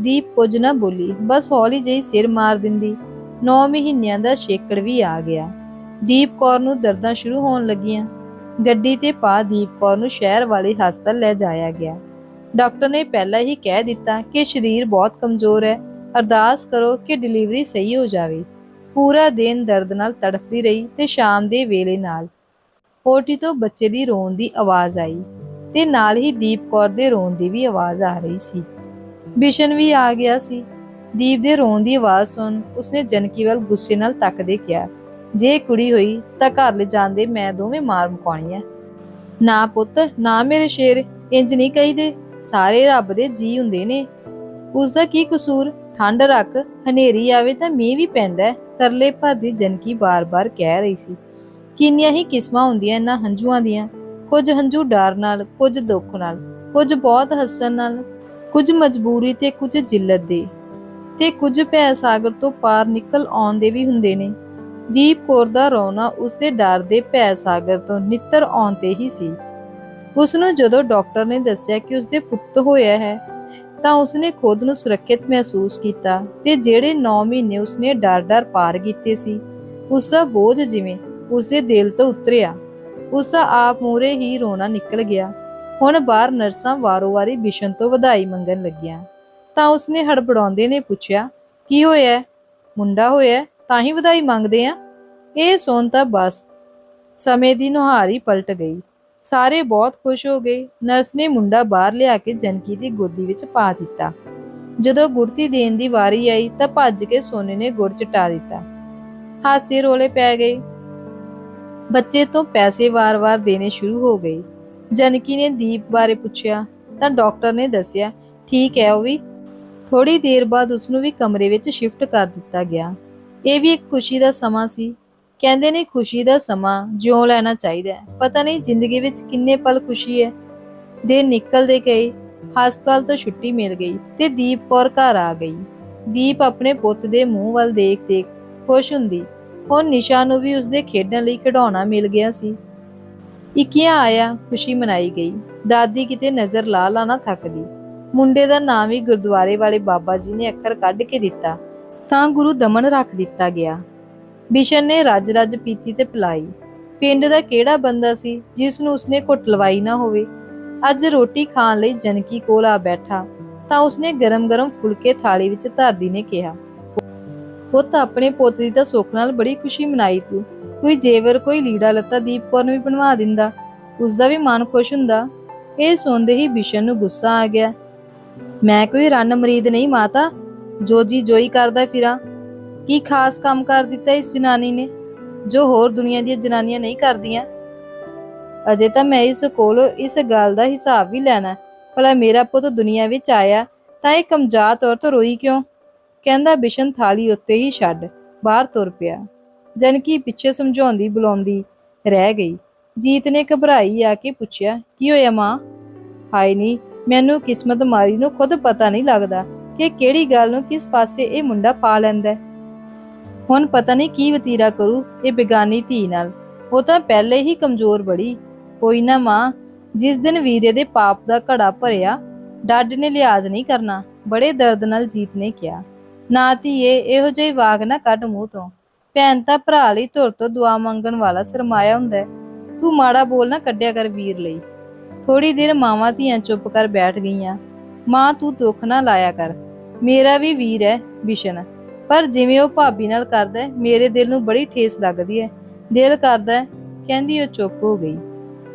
ਦੀਪ ਕੁਝ ਨਾ ਬੋਲੀ, ਬਸ ਹੌਲੀ ਜਿਹੀ ਸਿਰ ਮਾਰ ਦਿੰਦੀ। 9 ਮਹੀਨਿਆਂ ਦਾ ਛੇਕੜ ਵੀ ਆ ਗਿਆ। ਦੀਪ ਕੌਰ ਨੂੰ ਦਰਦਾਂ ਸ਼ੁਰੂ ਹੋਣ ਲੱਗੀਆਂ। ਗੱਡੀ ਤੇ ਪਾ ਦੀਪ ਕੌਰ ਨੂੰ ਸ਼ਹਿਰ ਵਾਲੇ ਹਸਪਤਾਲ ਲੈ ਜਾਇਆ ਗਿਆ। ਡਾਕਟਰ ਨੇ ਪਹਿਲਾਂ ਹੀ ਕਹਿ ਦਿੱਤਾ ਕਿ ਸਰੀਰ ਬਹੁਤ ਕਮਜ਼ੋਰ ਹੈ। ਅਰਦਾਸ ਕਰੋ ਕਿ ਡਿਲੀਵਰੀ ਸਹੀ ਹੋ ਜਾਵੇ। ਪੂਰਾ ਦਿਨ ਦਰਦ ਨਾਲ ਤੜਫਦੀ ਰਹੀ ਤੇ ਸ਼ਾਮ ਦੇ ਵੇਲੇ ਨਾਲ ਓਟੀ ਤੋਂ ਬੱਚੇ ਦੀ ਰੋਣ ਦੀ ਆਵਾਜ਼ ਆਈ ਤੇ ਨਾਲ ਹੀ ਦੀਪ ਕੌਰ ਦੇ ਰੋਣ ਦੀ ਵੀ ਆਵਾਜ਼ ਆ ਰਹੀ ਸੀ। ਬਿਸ਼ਨ ਵੀ ਆ ਗਿਆ ਸੀ। ਦੀਪ ਦੇ ਰੋਣ ਦੀ ਆਵਾਜ਼ ਸੁਣ ਉਸਨੇ ਜਨਕੀ ਵੱਲ ਗੁੱਸੇ ਨਾਲ ਤੱਕਦੇ ਕਿਹਾ ਜੇ ਕੁੜੀ ਹੋਈ ਤਾਂ ਘਰ ਲੈ ਜਾਂਦੇ ਮੈਂ ਦੋਵੇਂ ਮਾਰ ਮੁਕਾਉਣੀ ਐ ਨਾ ਪੁੱਤ, ਨਾ ਮੇਰੇ ਸ਼ੇਰ, ਇੰਜ ਨਹੀਂ ਕਹੀਦੇ। ਸਾਰੇ ਰੱਬ ਦੇ ਜੀ ਹੁੰਦੇ ਨੇ। ਉਸ ਦਾ ਕੀ ਕਸੂਰ? ਠੰਡ ਰੱਖ, ਹਨੇਰੀ ਆਵੇ ਤਾਂ ਮੀਂਹ ਵੀ ਪੈਂਦਾ ਤਰਲੇ ਭਰ ਦੀ ਜਨਕੀ ਬਾਰ-ਬਾਰ ਕਹਿ ਰਹੀ ਸੀ। ਕਿੰਨੀਆਂ ਹੀ ਕਿਸਮਾਂ ਹੁੰਦੀਆਂ ਇਹਨਾਂ ਹੰਝੂਆਂ ਦੀਆਂ। ਕੁਝ ਹੰਝੂ ਡਰ ਨਾਲ, ਕੁਝ ਦੁੱਖ ਨਾਲ, ਕੁਝ ਬਹੁਤ ਹੱਸਣ ਨਾਲ, ਕੁਝ ਮਜਬੂਰੀ ਤੇ ਕੁਝ ਜਿਲਤ ਦੇ। ਤੇ ਕੁਝ ਭੈ ਸਾਗਰ ਤੋਂ ਪਾਰ ਨਿਕਲ ਆਉਣ ਦੇ ਵੀ ਹੁੰਦੇ ਨੇ। ਦੀਪ ਕੌਰ ਦਾ ਰੋਣਾ ਉਸਦੇ ਡਰ ਦੇ ਭੈ ਸਾਗਰ ਤੋਂ ਨਿੱਤਰ ਆਉਣ ਤੇ ਹੀ ਸੀ। ਉਸ ਨੂੰ ਜਦੋਂ ਡਾਕਟਰ ਨੇ ਦੱਸਿਆ ਕਿ ਉਸਦੇ ਪੁੱਤ ਹੋਇਆ ਹੈ, ਤਾਂ ਉਸਨੇ ਖੁਦ ਨੂੰ ਸੁਰੱਖਿਅਤ ਮਹਿਸੂਸ ਕੀਤਾ ਤੇ ਜਿਹੜੇ 9 ਮਹੀਨੇ ਉਸਨੇ ਡਰ-ਡਰ ਪਾਰ ਕੀਤੇ ਸੀ ਉਸ ਦਾ ਬੋਝ ਜਿਵੇਂ ਉਸਦੇ ਦਿਲ ਤੋਂ ਉਤਰਿਆ। ਉਸ ਦਾ ਆਪ ਮੂਰੇ ਹੀ ਰੋਣਾ ਨਿਕਲ ਗਿਆ। ਹੁਣ ਬਾਹਰ ਨਰਸਾਂ ਵਾਰੋ-ਵਾਰੀ ਬਿਸ਼ਨ ਤੋਂ ਵਧਾਈ ਮੰਗਣ ਲੱਗੀਆਂ। ਤਾਂ ਉਸਨੇ ਹੜਬੜਾਉਂਦੇ ਨੇ ਪੁੱਛਿਆ, ਕੀ ਹੋਇਆ? ਮੁੰਡਾ ਹੋਇਆ? ਤਾਂ ਹੀ ਵਧਾਈ ਮੰਗਦੇ ਆ। ਇਹ ਸੁਣ ਤਾਂ ਬਸ ਸਮੇਂ ਦੀ ਨੁਹਾਰੀ ਪਲਟ ਗਈ। ਸਾਰੇ ਬਹੁਤ ਖੁਸ਼ ਹੋ ਗਏ। ਨਰਸ ਨੇ ਮੁੰਡਾ ਬਾਹਰ ਲਿਆ ਕੇ ਜਨਕੀ ਦੀ ਗੋਦੀ ਵਿੱਚ ਪਾ ਦਿੱਤਾ। ਜਦੋਂ ਗੁੜਤੀ ਦੇਣ ਦੀ ਵਾਰੀ ਆਈ ਤਾਂ ਭੱਜ ਕੇ ਸੋਨੇ ਨੇ ਗੁੜ ਚਟਾ ਦਿੱਤਾ। ਹਾਸੇ ਰੋਲੇ ਪੈ ਗਏ। ਬੱਚੇ ਤੋਂ ਪੈਸੇ ਵਾਰ-ਵਾਰ ਦੇਣੇ ਸ਼ੁਰੂ ਹੋ ਗਏ। ਜਨਕੀ ਨੇ ਦੀਪ ਬਾਰੇ ਪੁੱਛਿਆ ਤਾਂ ਡਾਕਟਰ ਨੇ ਦੱਸਿਆ, ਠੀਕ ਹੈ ਉਹ ਵੀ। ਥੋੜੀ ਦੇਰ ਬਾਅਦ ਉਸ ਨੂੰ ਵੀ ਕਮਰੇ ਵਿੱਚ ਸ਼ਿਫਟ ਕਰ ਦਿੱਤਾ ਗਿਆ। ਇਹ ਵੀ ਇੱਕ ਖੁਸ਼ੀ ਦਾ ਸਮਾਂ ਸੀ। ਕਹਿੰਦੇ ਨੇ ਖੁਸ਼ੀ ਦਾ ਸਮਾਂ ਜਿਉਂ ਲੈਣਾ ਚਾਹੀਦਾ ਹੈ। ਪਤਾ ਨਹੀਂ ਜ਼ਿੰਦਗੀ ਵਿੱਚ ਕਿੰਨੇ ਪਲ ਖੁਸ਼ੀ ਹੈ। ਦਿਨ ਨਿਕਲਦੇ ਗਏ, ਹਸਪਤਾਲ ਤੋਂ ਛੁੱਟੀ ਮਿਲ ਗਈ ਤੇ ਦੀਪ ਕੌਰ ਘਰ ਆ ਗਈ। ਦੀਪ ਆਪਣੇ ਪੁੱਤ ਦੇ ਮੂੰਹ ਵੱਲ ਦੇਖ-ਦੇਖ ਖੁਸ਼ ਹੁੰਦੀ। ਹੁਣ ਨਿਸ਼ਾ ਨੂੰ ਵੀ ਉਸਦੇ ਖੇਡਣ ਲਈ ਖਿਡੌਣਾ ਮਿਲ ਗਿਆ ਸੀ। ਇਕਿਆ ਆਇਆ, ਖੁਸ਼ੀ ਮਨਾਈ ਗਈ। ਦਾਦੀ ਕਿਤੇ ਨਜ਼ਰ ਲਾ ਲਾ ਨਾ ਥੱਕਦੀ। ਮੁੰਡੇ ਦਾ ਨਾਮ ਵੀ ਗੁਰਦੁਆਰੇ ਵਾਲੇ ਬਾਬਾ ਜੀ ਨੇ ਅੱਖਰ ਕੱਢ ਕੇ ਦਿੱਤਾ। ਤਾਂ ਗੁਰੂ ਦਮਨ ਰੱਖ ਦਿੱਤਾ ਗਿਆ। ਬਿਸ਼ਨ ਨੇ ਰੱਜ ਰੱਜ ਪੀਤੀ ਤੇ ਪਿਲਾਈ। ਪਿੰਡ ਦਾ ਕਿਹੜਾ ਬੰਦਾ ਸੀ ਜਿਸ ਨੂੰ ਉਸਨੇ ਘੁੱਟ ਨਾ ਹੋਵੇ? ਅੱਜ ਰੋਟੀ ਖਾਣ ਲਈ ਜਨਕੀ ਕੋਲ ਆ ਬੈਠਾ, ਤਾਂ ਉਸਨੇ ਗਰਮ-ਗਰਮ ਫੁਲਕੇ ਥਾਲੀ ਵਿੱਚ ਧਰਦੀ ਨੇ ਕਿਹਾ, ਪੁੱਤ, ਆਪਣੇ ਪੁੱਤ ਦੀ ਤਾਂ ਸੁੱਖ ਨਾਲ ਬੜੀ ਖੁਸ਼ੀ ਮਨਾਈ ਤੂੰ। ਕੋਈ ਜੇਵਰ, ਕੋਈ ਲੀੜਾ ਲੱਤਾ ਦੀਪ ਕੌਰ ਨੂੰ ਵੀ ਬਣਵਾ ਦਿੰਦਾ। ਉਸ ਦਾ ਵੀ ਮਨ ਖੁਸ਼ ਹੁੰਦਾ। ਇਹ ਸੁਣਦੇ ਹੀ ਬਿਸ਼ਨ ਨੂੰ ਗੁੱਸਾ ਆ ਗਿਆ। ਮੈਂ ਕੋਈ ਰੰਨ ਮਰੀਦ ਨਹੀਂ, ਮਾਤਾ। ਜੋ ਜੀ ਜੋਈ ਕਰਦਾ ਫਿਰਾਂ, ਕੀ ਖਾਸ ਕੰਮ ਕਰ ਦਿੱਤਾ ਇਸ ਜਨਾਨੀ ਨੇ, ਜੋ ਹੋਰ ਦੁਨੀਆ ਦੀਆਂ ਜਨਾਨੀਆਂ ਨਹੀਂ ਕਰਦੀਆਂ? ਅਜੇ ਤਾਂ ਮੈਂ ਇਸ ਕੋਲੋਂ ਇਸ ਗੱਲ ਦਾ ਹਿਸਾਬ ਵੀ ਲੈਣਾ ਭਲਾ ਮੇਰਾ ਪੁੱਤ ਦੁਨੀਆ ਵਿੱਚ ਆਇਆ, ਤਾਂ ਇਹ ਕਮਜ਼ਾਤ ਔਰਤ ਰੋਈ ਕਿਉਂ? ਕਹਿੰਦਾ, ਬਿਸ਼ਨ ਥਾਲੀ ਉੱਤੇ ਹੀ ਛੱਡ, ਬਾਹਰ ਤੁਰ ਪਿਆ। ਜਨਕੀ ਪਿੱਛੇ ਸਮਝਾਉਂਦੀ ਬੁਲਾਉਂਦੀ ਰਹਿ ਗਈ। ਜੀਤ ਨੇ ਘਬਰਾਈ ਆ ਕੇ ਪੁੱਛਿਆ, ਕੀ ਹੋਇਆ ਮਾਂ? ਹਾਏ ਨਹੀਂ ਮੈਨੂੰ ਕਿਸਮਤ ਮਾਰੀ ਨੂੰ ਖੁਦ ਪਤਾ ਨਹੀਂ ਲੱਗਦਾ। ਕਿ ਕਿਹੜੀ ਗੱਲ ਨੂੰ ਕਿਸ ਪਾਸੇ ਇਹ ਮੁੰਡਾ ਪਾ ਲੈਂਦਾ ਹੁਣ ਪਤਾ ਨਹੀਂ ਕੀ ਵਤੀਰਾ ਕਰੂ ਇਹ ਬੇਗਾਨੀ ਧੀ ਨਾਲ। ਉਹ ਤਾਂ ਪਹਿਲੇ ਹੀ ਕਮਜ਼ੋਰ ਬੜੀ। ਕੋਈ ਨਾ ਮਾਂ, ਜਿਸ ਦਿਨ ਵੀਰੇ ਦੇ ਪਾਪ ਦਾ ਘੜਾ ਭਰਿਆ, ਡੱਡ ਨੇ ਲਿਆਜ਼ ਨਹੀਂ ਕਰਨਾ, ਬੜੇ ਦਰਦ ਨਾਲ ਜੀਤ ਨੇ ਕਿਹਾ। ਨਾ ਧੀਏ, ਇਹੋ ਜਿਹੀ ਵਾਗ ਨਾ ਕੱਢ ਮੂੰਹ ਤੋਂ। ਭੈਣ ਤਾਂ ਭਰਾ ਲਈ ਧੁਰ ਤੋਂ ਦੁਆ ਮੰਗਣ ਵਾਲਾ ਸਰਮਾਇਆ ਹੁੰਦਾ ਹੈ। ਤੂੰ ਮਾੜਾ ਬੋਲ ਨਾ ਕੱਢਿਆ ਕਰ ਵੀਰ ਲਈ। ਥੋੜੀ ਦੇਰ ਮਾਵਾਂ ਧੀਆਂ ਚੁੱਪ ਕਰ ਬੈਠ ਗਈਆਂ। ਮਾਂ, ਤੂੰ ਦੁੱਖ ਨਾ ਲਾਇਆ ਕਰ। ਮੇਰਾ ਵੀ ਵੀਰ ਹੈ ਬਿਸ਼ਨ। ਪਰ ਜਿਵੇਂ ਉਹ ਭਾਬੀ ਨਾਲ ਕਰਦਾ ਹੈ, ਮੇਰੇ ਦਿਲ ਨੂੰ ਬੜੀ ਠੇਸ ਲੱਗਦੀ ਹੈ। ਦਿਲ ਕਰਦਾ ਹੈ, ਕਹਿੰਦੀ ਉਹ ਚੁੱਪ ਹੋ ਗਈ।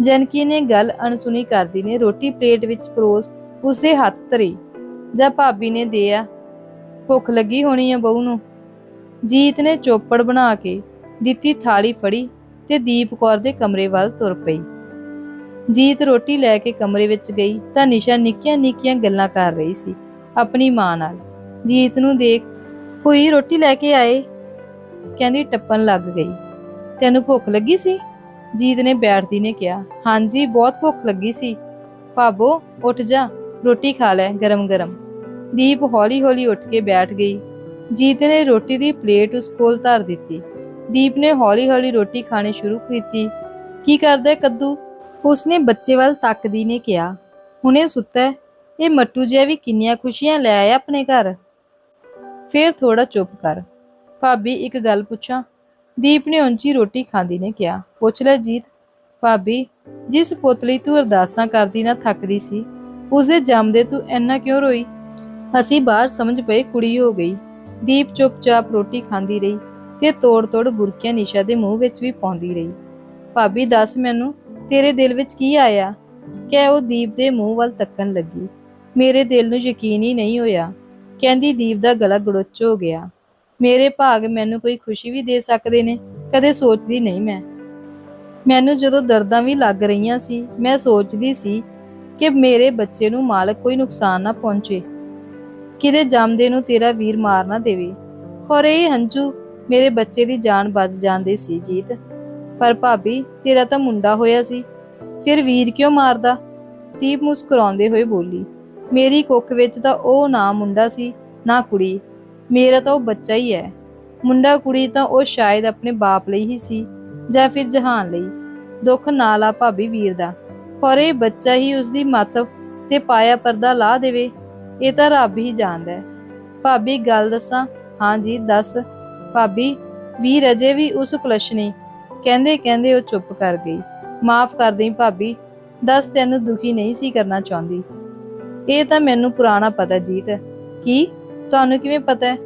ਜਨਕੀ ਨੇ ਗੱਲ ਅਣਸੁਣੀ ਕਰਦੀ ਨੇ ਰੋਟੀ ਪਲੇਟ ਵਿੱਚ ਪਰੋਸ ਉਸਦੇ ਹੱਥ ਧਰੀ। ਜਾਂ ਭਾਬੀ ਨੇ ਦਿਆ ਭੁੱਖ ਲੱਗੀ ਹੋਣੀ ਹੈ ਬਹੂ ਨੂੰ? ਜੀਤ ਨੇ ਚੋਪੜ ਬਣਾ ਕੇ ਦਿੱਤੀ ਥਾਲੀ ਫੜੀ ਤੇ ਦੀਪ ਕੌਰ ਦੇ ਕਮਰੇ ਵੱਲ ਤੁਰ ਪਈ। ਜੀਤ ਰੋਟੀ ਲੈ ਕੇ ਕਮਰੇ ਵਿੱਚ ਗਈ ਤਾਂ ਨਿਸ਼ਾ ਨਿੱਕੀਆਂ ਨਿੱਕੀਆਂ ਗੱਲਾਂ ਕਰ ਰਹੀ ਸੀ। ਆਪਣੀ ਮਾਂ ਨਾਲ। ਜੀਤ ਨੂੰ ਦੇਖ ਕੋਈ ਰੋਟੀ ਲੈ ਕੇ ਆਏ, ਕਹਿੰਦੀ ਟੱਪਣ ਲੱਗ ਗਈ। ਤੈਨੂੰ ਭੁੱਖ ਲੱਗੀ ਸੀ? ਜੀਤ ਨੇ ਬੈਠਦੀ ਨੇ ਕਿਹਾ, ਹਾਂਜੀ, ਬਹੁਤ ਭੁੱਖ ਲੱਗੀ ਸੀ। ਭਾਬੋ, ਉੱਠ ਜਾ, ਰੋਟੀ ਖਾ ਲੈ ਗਰਮ ਗਰਮ ਦੀਪ ਹੌਲੀ ਹੌਲੀ ਉੱਠ ਕੇ ਬੈਠ ਗਈ। ਜੀਤ ਨੇ ਰੋਟੀ ਦੀ ਪਲੇਟ ਉਸ ਕੋਲ ਧਰ ਦਿੱਤੀ। ਦੀਪ ਨੇ ਹੌਲੀ ਹੌਲੀ ਰੋਟੀ ਖਾਣੀ ਸ਼ੁਰੂ ਕੀਤੀ। ਕੀ ਕਰਦਾ ਕੱਦੂ? ਉਸਨੇ ਬੱਚੇ ਵੱਲ ਤੱਕਦੀ ਨੇ ਕਿਹਾ, ਹੁਣੇ ਸੁੱਤਾ ਇਹ ਮੱਟੂ ਜਿਹਾ ਵੀ ਕਿੰਨੀਆਂ ਖੁਸ਼ੀਆਂ ਲੈ ਆਇਆ ਆਪਣੇ ਘਰ। ਫੇਰ ਥੋੜਾ ਚੁੱਪ ਕਰ। ਭਾਬੀ ਇੱਕ ਗੱਲ ਪੁੱਛਾਂ। ਦੀਪ ਨੇ ਉਂਚੀ ਰੋਟੀ ਖਾਂਦੀ ਨੇ ਕਿਹਾ। ਪੁੱਛ ਲੈ ਜੀਤ। ਭਾਬੀ, ਜਿਸ ਪੁੱਤ ਲਈ ਤੂੰ ਅਰਦਾਸਾਂ ਕਰਦੀ ਨਾ ਥੱਕਦੀ ਸੀ, ਉਸਦੇ ਜੰਮਦੇ ਤੂੰ ਇੰਨਾ ਕਿਉਂ ਰੋਈ? ਅਸੀਂ ਬਾਹਰ ਸਮਝ ਪਏ ਕੁੜੀ ਹੋ ਗਈ। ਦੀਪ ਚੁੱਪਚਾਪ ਰੋਟੀ ਖਾਂਦੀ ਰਹੀ ਤੇ ਤੋੜ-ਤੋੜ ਬੁਰਕੀਆਂ ਨਿਸ਼ਾ ਦੇ ਮੂੰਹ ਵਿੱਚ ਵੀ ਪਾਉਂਦੀ ਰਹੀ। ਭਾਬੀ, ਦੱਸ ਮੈਨੂੰ, ਤੇਰੇ ਦਿਲ ਵਿੱਚ ਕੀ ਆਇਆ? ਕਿ ਉਹ ਦੀਪ ਦੇ ਮੂੰਹ ਵੱਲ ਤੱਕਣ ਲੱਗੀ। ਮੇਰੇ ਦਿਲ ਨੂੰ ਯਕੀਨ ਹੀ ਨਹੀਂ ਹੋਇਆ। ਕਹਿੰਦੀ, ਦੀਪ ਦਾ ਗਲਾ ਗੜੁੱਚ ਹੋ ਗਿਆ। ਮੇਰੇ ਭਾਗ ਮੈਨੂੰ ਕੋਈ ਖੁਸ਼ੀ ਵੀ ਦੇ ਸਕਦੇ ਨੇ? ਕਦੇ ਸੋਚਦੀ ਨਹੀਂ ਮੈਂ। ਮੈਨੂੰ ਜਦੋਂ ਦਰਦਾਂ ਵੀ ਲੱਗ ਰਹੀਆਂ ਸੀ, ਮੈਂ ਸੋਚਦੀ ਸੀ ਕਿ ਮੇਰੇ ਬੱਚੇ ਨੂੰ ਮਾਲਕ ਕੋਈ ਨੁਕਸਾਨ ਨਾ ਪਹੁੰਚੇ। ਕਿਤੇ ਜੰਮਦੇ ਨੂੰ ਤੇਰਾ ਵੀਰ ਮਾਰ ਨਾ ਦੇਵੇ। ਖੋਰੇ ਇਹ ਹੰਝੂ ਮੇਰੇ ਬੱਚੇ ਦੀ ਜਾਨ ਬਚ ਜਾਂਦੀ ਸੀ, ਜੀਤ। ਪਰ ਭਾਬੀ, ਤੇਰਾ ਤਾਂ ਮੁੰਡਾ ਹੋਇਆ ਸੀ। ਫਿਰ ਵੀਰ ਕਿਉਂ ਮਾਰਦਾ? ਦੀਪ ਮੁਸਕਰਾਉਂਦੇ ਹੋਏ ਬੋਲੀ ਮੇਰੀ ਕੁੱਖ ਵਿੱਚ ਤਾਂ ਉਹ ਨਾ ਮੁੰਡਾ ਸੀ, ਨਾ ਕੁੜੀ। ਮੇਰਾ ਤਾਂ ਉਹ ਬੱਚਾ ਹੀ ਹੈ। ਮੁੰਡਾ ਕੁੜੀ ਤਾਂ ਉਹ ਸ਼ਾਇਦ ਆਪਣੇ ਬਾਪ ਲਈ ਹੀ ਸੀ, ਜਾਂ ਫਿਰ ਜਹਾਨ ਲਈ। ਦੁੱਖ ਨਾਲ ਆ ਭਾਬੀ ਵੀਰ ਦਾ। ਪਰ ਇਹ ਬੱਚਾ ਹੀ ਉਸਦੀ ਮੱਤ ਤੇ ਪਾਇਆ ਪਰਦਾ ਲਾ ਦੇਵੇ, ਇਹ ਤਾਂ ਰੱਬ ਹੀ ਜਾਣਦਾ ਹੈ। ਭਾਬੀ ਗੱਲ ਦੱਸਾਂ? ਹਾਂ ਜੀ, ਦੱਸ। ਭਾਬੀ, ਵੀਰ ਅਜੇ ਵੀ ਉਸ ਕਲਸ਼ਨੀ ਕਹਿੰਦੇ ਕਹਿੰਦੇ ਉਹ ਚੁੱਪ ਕਰ ਗਈ। ਮਾਫ ਕਰ ਦੇਈ ਭਾਬੀ, ਦੱਸ ਤੈਨੂੰ ਦੁਖੀ ਨਹੀਂ ਸੀ ਕਰਨਾ ਚਾਹੁੰਦੀ। ਇਹ ਤਾਂ ਮੈਨੂੰ ਪੁਰਾਣਾ ਪਤਾ ਜੀਤ ਕੀ? ਤੁਹਾਨੂੰ ਕਿਵੇਂ ਪਤਾ ਹੈ?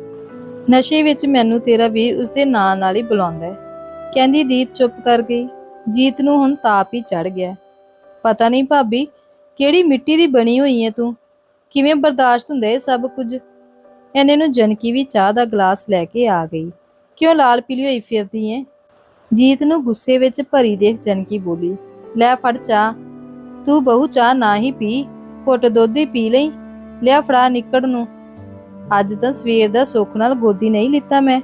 ਨਸ਼ੇ ਵਿੱਚ ਮੈਨੂੰ ਤੇਰਾ ਵੀ ਉਸਦੇ ਨਾਂ ਨਾਲ ਹੀ ਬੁਲਾਉਂਦਾ ਹੈ। ਕਹਿੰਦੀ ਦੀਪ ਚੁੱਪ ਕਰ ਗਈ। ਜੀਤ ਨੂੰ ਹੁਣ ਤਾਪ ਹੀ ਚੜ ਗਿਆ ਪਤਾ ਨਹੀਂ ਭਾਬੀ, ਕਿਹੜੀ ਮਿੱਟੀ ਦੀ ਬਣੀ ਹੋਈ ਹੈ ਤੂੰ? ਕਿਵੇਂ ਬਰਦਾਸ਼ਤ ਹੁੰਦਾ ਇਹ ਸਭ ਕੁਝ? ਇਹਨੇ ਨੂੰ ਜਨਕੀ ਵੀ ਚਾਹ ਦਾ ਗਲਾਸ ਲੈ ਕੇ ਆ ਗਈ। ਕਿਉਂ ਲਾਲ ਪੀਲੀ ਹੋਈ ਫਿਰਦੀ ਏ ਜੀਤ ਨੂੰ ਗੁੱਸੇ ਵਿੱਚ ਭਰੀ ਦੇਖ ਜਨਕੀ ਬੋਲੀ, ਲੈ ਫੜ ਚਾਹ। ਤੂੰ ਬਹੁ ਚਾਹ ਨਾ ਹੀ ਪੀ। ਘੁੱਟ ਦੁੱਧ ਹੀ ਪੀ ਲਈ। ਲਿਆ ਫੜਾ ਨਿਕੜ ਨੂੰ। ਅੱਜ ਤਾਂ ਸਵੇਰ ਦਾ ਸੁੱਖ ਨਾਲ ਗੋਦੀ ਨਹੀਂ ਲਿੱਤਾ ਮੈਂ,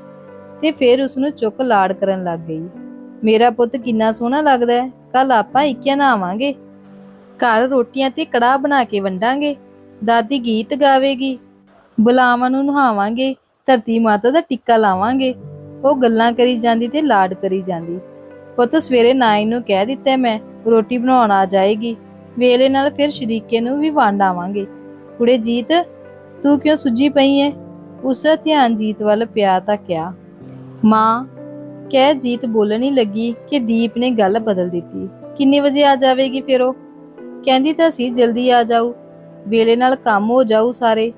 ਤੇ ਫਿਰ ਉਸ ਨੂੰ ਚੁੱਕ ਲਾੜ ਕਰਨ ਲੱਗ ਗਈ। ਮੇਰਾ ਪੁੱਤ ਕਿੰਨਾ ਸੋਹਣਾ ਲੱਗਦਾ ਹੈ ਕੱਲ ਆਪਾਂ ਇੱਕਿਆਂ ਨਾਵਾਂਗੇ ਘਰ ਰੋਟੀਆਂ ਤੇ ਕੜਾਹ ਬਣਾ ਕੇ ਵੰਡਾਂਗੇ, ਦਾਦੀ ਗੀਤ ਗਾਵੇਗੀ, ਬੁਲਾਵਾਂ ਨੂੰ ਨਹਾਵਾਂਗੇ, ਧਰਤੀ ਮਾਤਾ ਦਾ ਟਿੱਕਾ ਲਾਵਾਂਗੇ, ਉਹ ਗੱਲਾਂ ਕਰੀ ਜਾਂਦੀ ਤੇ ਲਾਡ ਕਰੀ ਜਾਂਦੀ। ਪੁੱਤ ਸਵੇਰੇ ਨਾਈ ਨੂੰ ਕਹਿ ਦਿੱਤਾ ਮੈਂ, ਰੋਟੀ ਬਣਾਉਣ ਆ ਜਾਏਗੀ। ਵੇਲੇ ਨਾਲ ਫਿਰ ਸ਼ਰੀਕੇ ਨੂੰ ਵੀ ਵੰਡ ਆਵਾਂਗੇ। ਕੁੜੇ ਜੀਤ, ਤੂੰ ਕਿਉਂ ਸੁੱਜੀ ਪਈ ਐ ਉਸ ਦਾ ਧਿਆਨ ਜੀਤ ਵੱਲ ਪਿਆ ਤਾਂ ਕਿਆ। ਮਾਂ, ਕਹਿ ਜੀਤ ਬੋਲਣ ਹੀ ਲੱਗੀ ਕਿ ਦੀਪ ਨੇ ਗੱਲ ਬਦਲ ਦਿੱਤੀ। ਕਿੰਨੇ ਵਜੇ ਆ ਜਾਵੇਗੀ ਫਿਰ ਉਹ? ਕਹਿੰਦੀ ਤਾਂ ਸੀ ਜਲਦੀ ਆ ਜਾਊ। ਵੇਲੇ ਨਾਲ ਕੰਮ ਹੋ ਜਾਊ ਸਾਰੇ।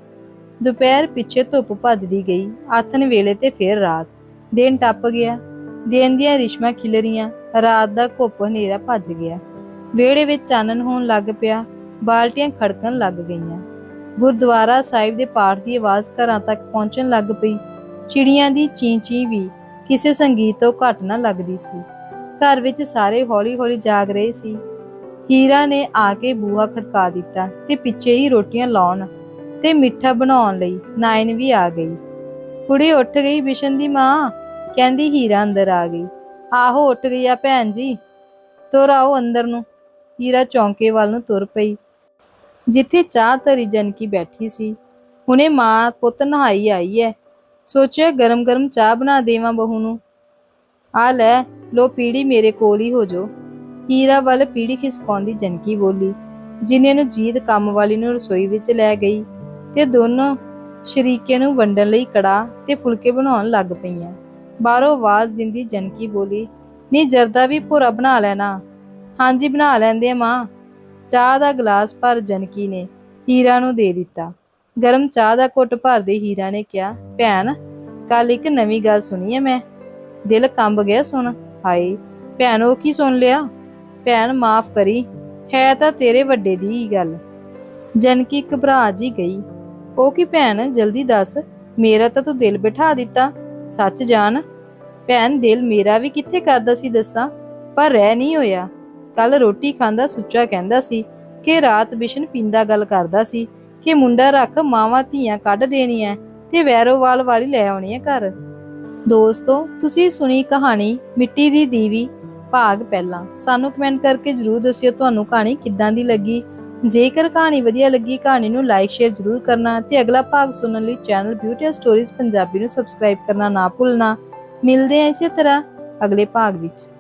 ਦੁਪਹਿਰ ਪਿੱਛੇ ਧੁੱਪ ਭੱਜਦੀ ਗਈ। ਆਥਨ ਵੇਲੇ ਤੇ ਫਿਰ ਰਾਤ। ਦਿਨ ਟੱਪ ਗਿਆ। ਦਿਨ ਦੀਆਂ ਰਿਸ਼ਮਾਂ ਖਿਲਰੀਆਂ। ਰਾਤ ਦਾ ਘੁੱਪ ਹਨੇਰਾ ਭੱਜ ਗਿਆ। ਵਿਹੜੇ ਵਿੱਚ ਚਾਨਣ ਹੋਣ ਲੱਗ ਪਿਆ, ਬਾਲਟੀਆਂ ਖੜਕਣ ਲੱਗ ਗਈਆਂ। ਗੁਰਦੁਆਰਾ ਸਾਹਿਬ ਦੇ ਪਾਠ ਦੀ ਆਵਾਜ਼ ਘਰਾਂ ਤੱਕ ਪਹੁੰਚਣ ਲੱਗ ਪਈ। ਚਿੜੀਆਂ ਦੀ ਚੀਂ-ਚੀਂ ਵੀ ਕਿਸੇ ਸੰਗੀਤ ਤੋਂ ਘੱਟ ਨਾ ਲੱਗਦੀ ਸੀ। ਘਰ ਵਿੱਚ ਸਾਰੇ ਹੌਲੀ-ਹੌਲੀ ਜਾਗ ਰਹੇ ਸੀ। ਹੀਰਾ ਨੇ ਆ ਕੇ ਬੂਹਾ ਖੜਕਾ ਦਿੱਤਾ ਤੇ ਪਿੱਛੇ ਹੀ ਰੋਟੀਆਂ ਲਾਉਣ ਤੇ ਮਿੱਠਾ ਬਣਾਉਣ ਲਈ ਨਾਇਨ ਵੀ ਆ ਗਈ। ਕੁੜੀ ਉੱਠ ਗਈ ਬਿਸ਼ਨ ਦੀ ਮਾਂ, ਕਹਿੰਦੀ ਹੀਰਾ ਅੰਦਰ ਆ ਗਈ। ਆਹੋ ਉੱਠ ਗਈ ਆ ਭੈਣ ਜੀ। ਤੁਰ ਆਓ ਅੰਦਰ ਨੂੰ। ਹੀਰਾ ਚੌਂਕੇ ਵੱਲ ਨੂੰ ਤੁਰ ਪਈ। ਜਿੱਥੇ ਚਾਹ ਧਰੀ ਜਨਕੀ ਬੈਠੀ ਸੀ, ਹੁਣੇ ਮਾਂ ਪੁੱਤ ਨਹਾਈ ਆਈ ਹੈ ਸੋਚਿਆ ਗਰਮ-ਗਰਮ ਚਾਹ ਬਣਾ ਦੇਵਾਂ ਬਹੂ ਨੂੰ। ਆ ਲੈ ਲੋ ਪੀੜੀ ਮੇਰੇ ਕੋਲ ਹੀ ਹੋ ਜੋ ਹੀਰਾ ਵੱਲ ਪੀੜੀ ਖਿਸਕਾਉਂਦੀ ਜਨਕੀ ਬੋਲੀ, ਜਿਨੇ ਨੂੰ ਜੀਤ ਕੰਮ ਵਾਲੀ ਨੂੰ ਰਸੋਈ ਵਿੱਚ ਲੈ ਗਈ ਤੇ ਦੋਨੋਂ ਸ਼ਰੀਕੇ ਨੂੰ ਵੰਡਣ ਲਈ ਕੜਾ ਤੇ ਫੁਲਕੇ ਬਣਾਉਣ ਲੱਗ ਪਈਆਂ। ਬਾਹਰੋਂ ਆਵਾਜ਼ ਦਿੰਦੀ ਜਨਕੀ ਬੋਲੀ, ਨੀ ਜਰਦਾ ਵੀ ਭੁਰਾ ਬਣਾ ਲੈਣਾ। ਹਾਂਜੀ, ਬਣਾ ਲੈਂਦੇ ਆ ਮਾਂ। ਚਾਹ ਦਾ ਗਲਾਸ ਭਰ ਜਨਕੀ ਨੇ ਹੀਰਾ ਨੂੰ ਦੇ ਦਿੱਤਾ। ਗਰਮ ਚਾਹ ਦਾ ਘੁੱਟ ਭਰਦੇ ਹੀਰਾ ਨੇ ਕਿਹਾ, ਭੈਣ, ਕੱਲ ਇੱਕ ਨਵੀਂ ਗੱਲ ਸੁਣੀ ਐ ਮੈਂ। ਦਿਲ ਕੰਬ ਗਿਆ ਸੁਣ। ਹਾਏ, ਭੈਣ, ਉਹ ਕੀ ਸੁਣ ਲਿਆ? ਭੈਣ, ਮਾਫ ਕਰੀ। ਹੈ ਤਾਂ ਤੇਰੇ ਵੱਡੇ ਦੀ ਹੀ ਗੱਲ। ਜਨਕੀ ਘਬਰਾ ਜੀ ਗਈ। ਉਹ ਕੀ, ਭੈਣ, ਜਲਦੀ ਦੱਸ। ਮੇਰਾ ਤਾਂ ਤੂੰ ਦਿਲ ਬਿਠਾ ਦਿੱਤਾ। ਸੱਚ ਜਾਣ ਭੈਣ, ਦਿਲ ਮੇਰਾ ਵੀ ਕਿੱਥੇ ਕਰਦਾ ਸੀ ਦੱਸਾਂ? ਪਰ ਰਹਿ ਨਹੀਂ ਹੋਇਆ। ਕੱਲ ਰੋਟੀ ਖਾਂਦਾ ਸੁੱਚਾ ਕਹਿੰਦਾ ਸੀ ਕਿ ਰਾਤ ਬਿਸ਼ਨ ਪੀਂਦਾ ਗੱਲ ਕਰਦਾ ਸੀ ਕਿ ਮੁੰਡਾ ਰੱਖ ਮਾਵਾਂ ਧੀਆਂ ਕੱਢ ਦੇਣੀਆਂ ਤੇ ਵੈਰੋਵਾਲ ਵਾਲੀ ਲੈ ਆਉਣੀ ਹੈ ਘਰ। ਦੋਸਤੋ, ਤੁਸੀਂ ਸੁਣੀ ਕਹਾਣੀ ਮਿੱਟੀ ਦੀ ਦੀਵੀ, ਭਾਗ ਪਹਿਲਾ। ਸਾਨੂੰ ਕਮੈਂਟ ਕਰਕੇ ਜਰੂਰ ਦੱਸਿਓ ਤੁਹਾਨੂੰ ਕਹਾਣੀ ਕਿੱਦਾਂ ਦੀ ਲੱਗੀ। ਜੇਕਰ ਕਹਾਣੀ ਵਧੀਆ ਲੱਗੀ, ਕਹਾਣੀ ਨੂੰ ਲਾਈਕ ਸ਼ੇਅਰ ਜਰੂਰ ਕਰਨਾ ਤੇ ਅਗਲਾ ਭਾਗ ਸੁਣਨ ਲਈ ਚੈਨਲ ਬਿਊਟੀ ਸਟੋਰੀਜ਼ ਪੰਜਾਬੀ ਨੂੰ ਸਬਸਕ੍ਰਾਈਬ ਕਰਨਾ ਨਾ ਭੁੱਲਣਾ। ਮਿਲਦੇ ਆ ਇਸੇ ਤਰ੍ਹਾਂ ਅਗਲੇ ਭਾਗ ਵਿੱਚ।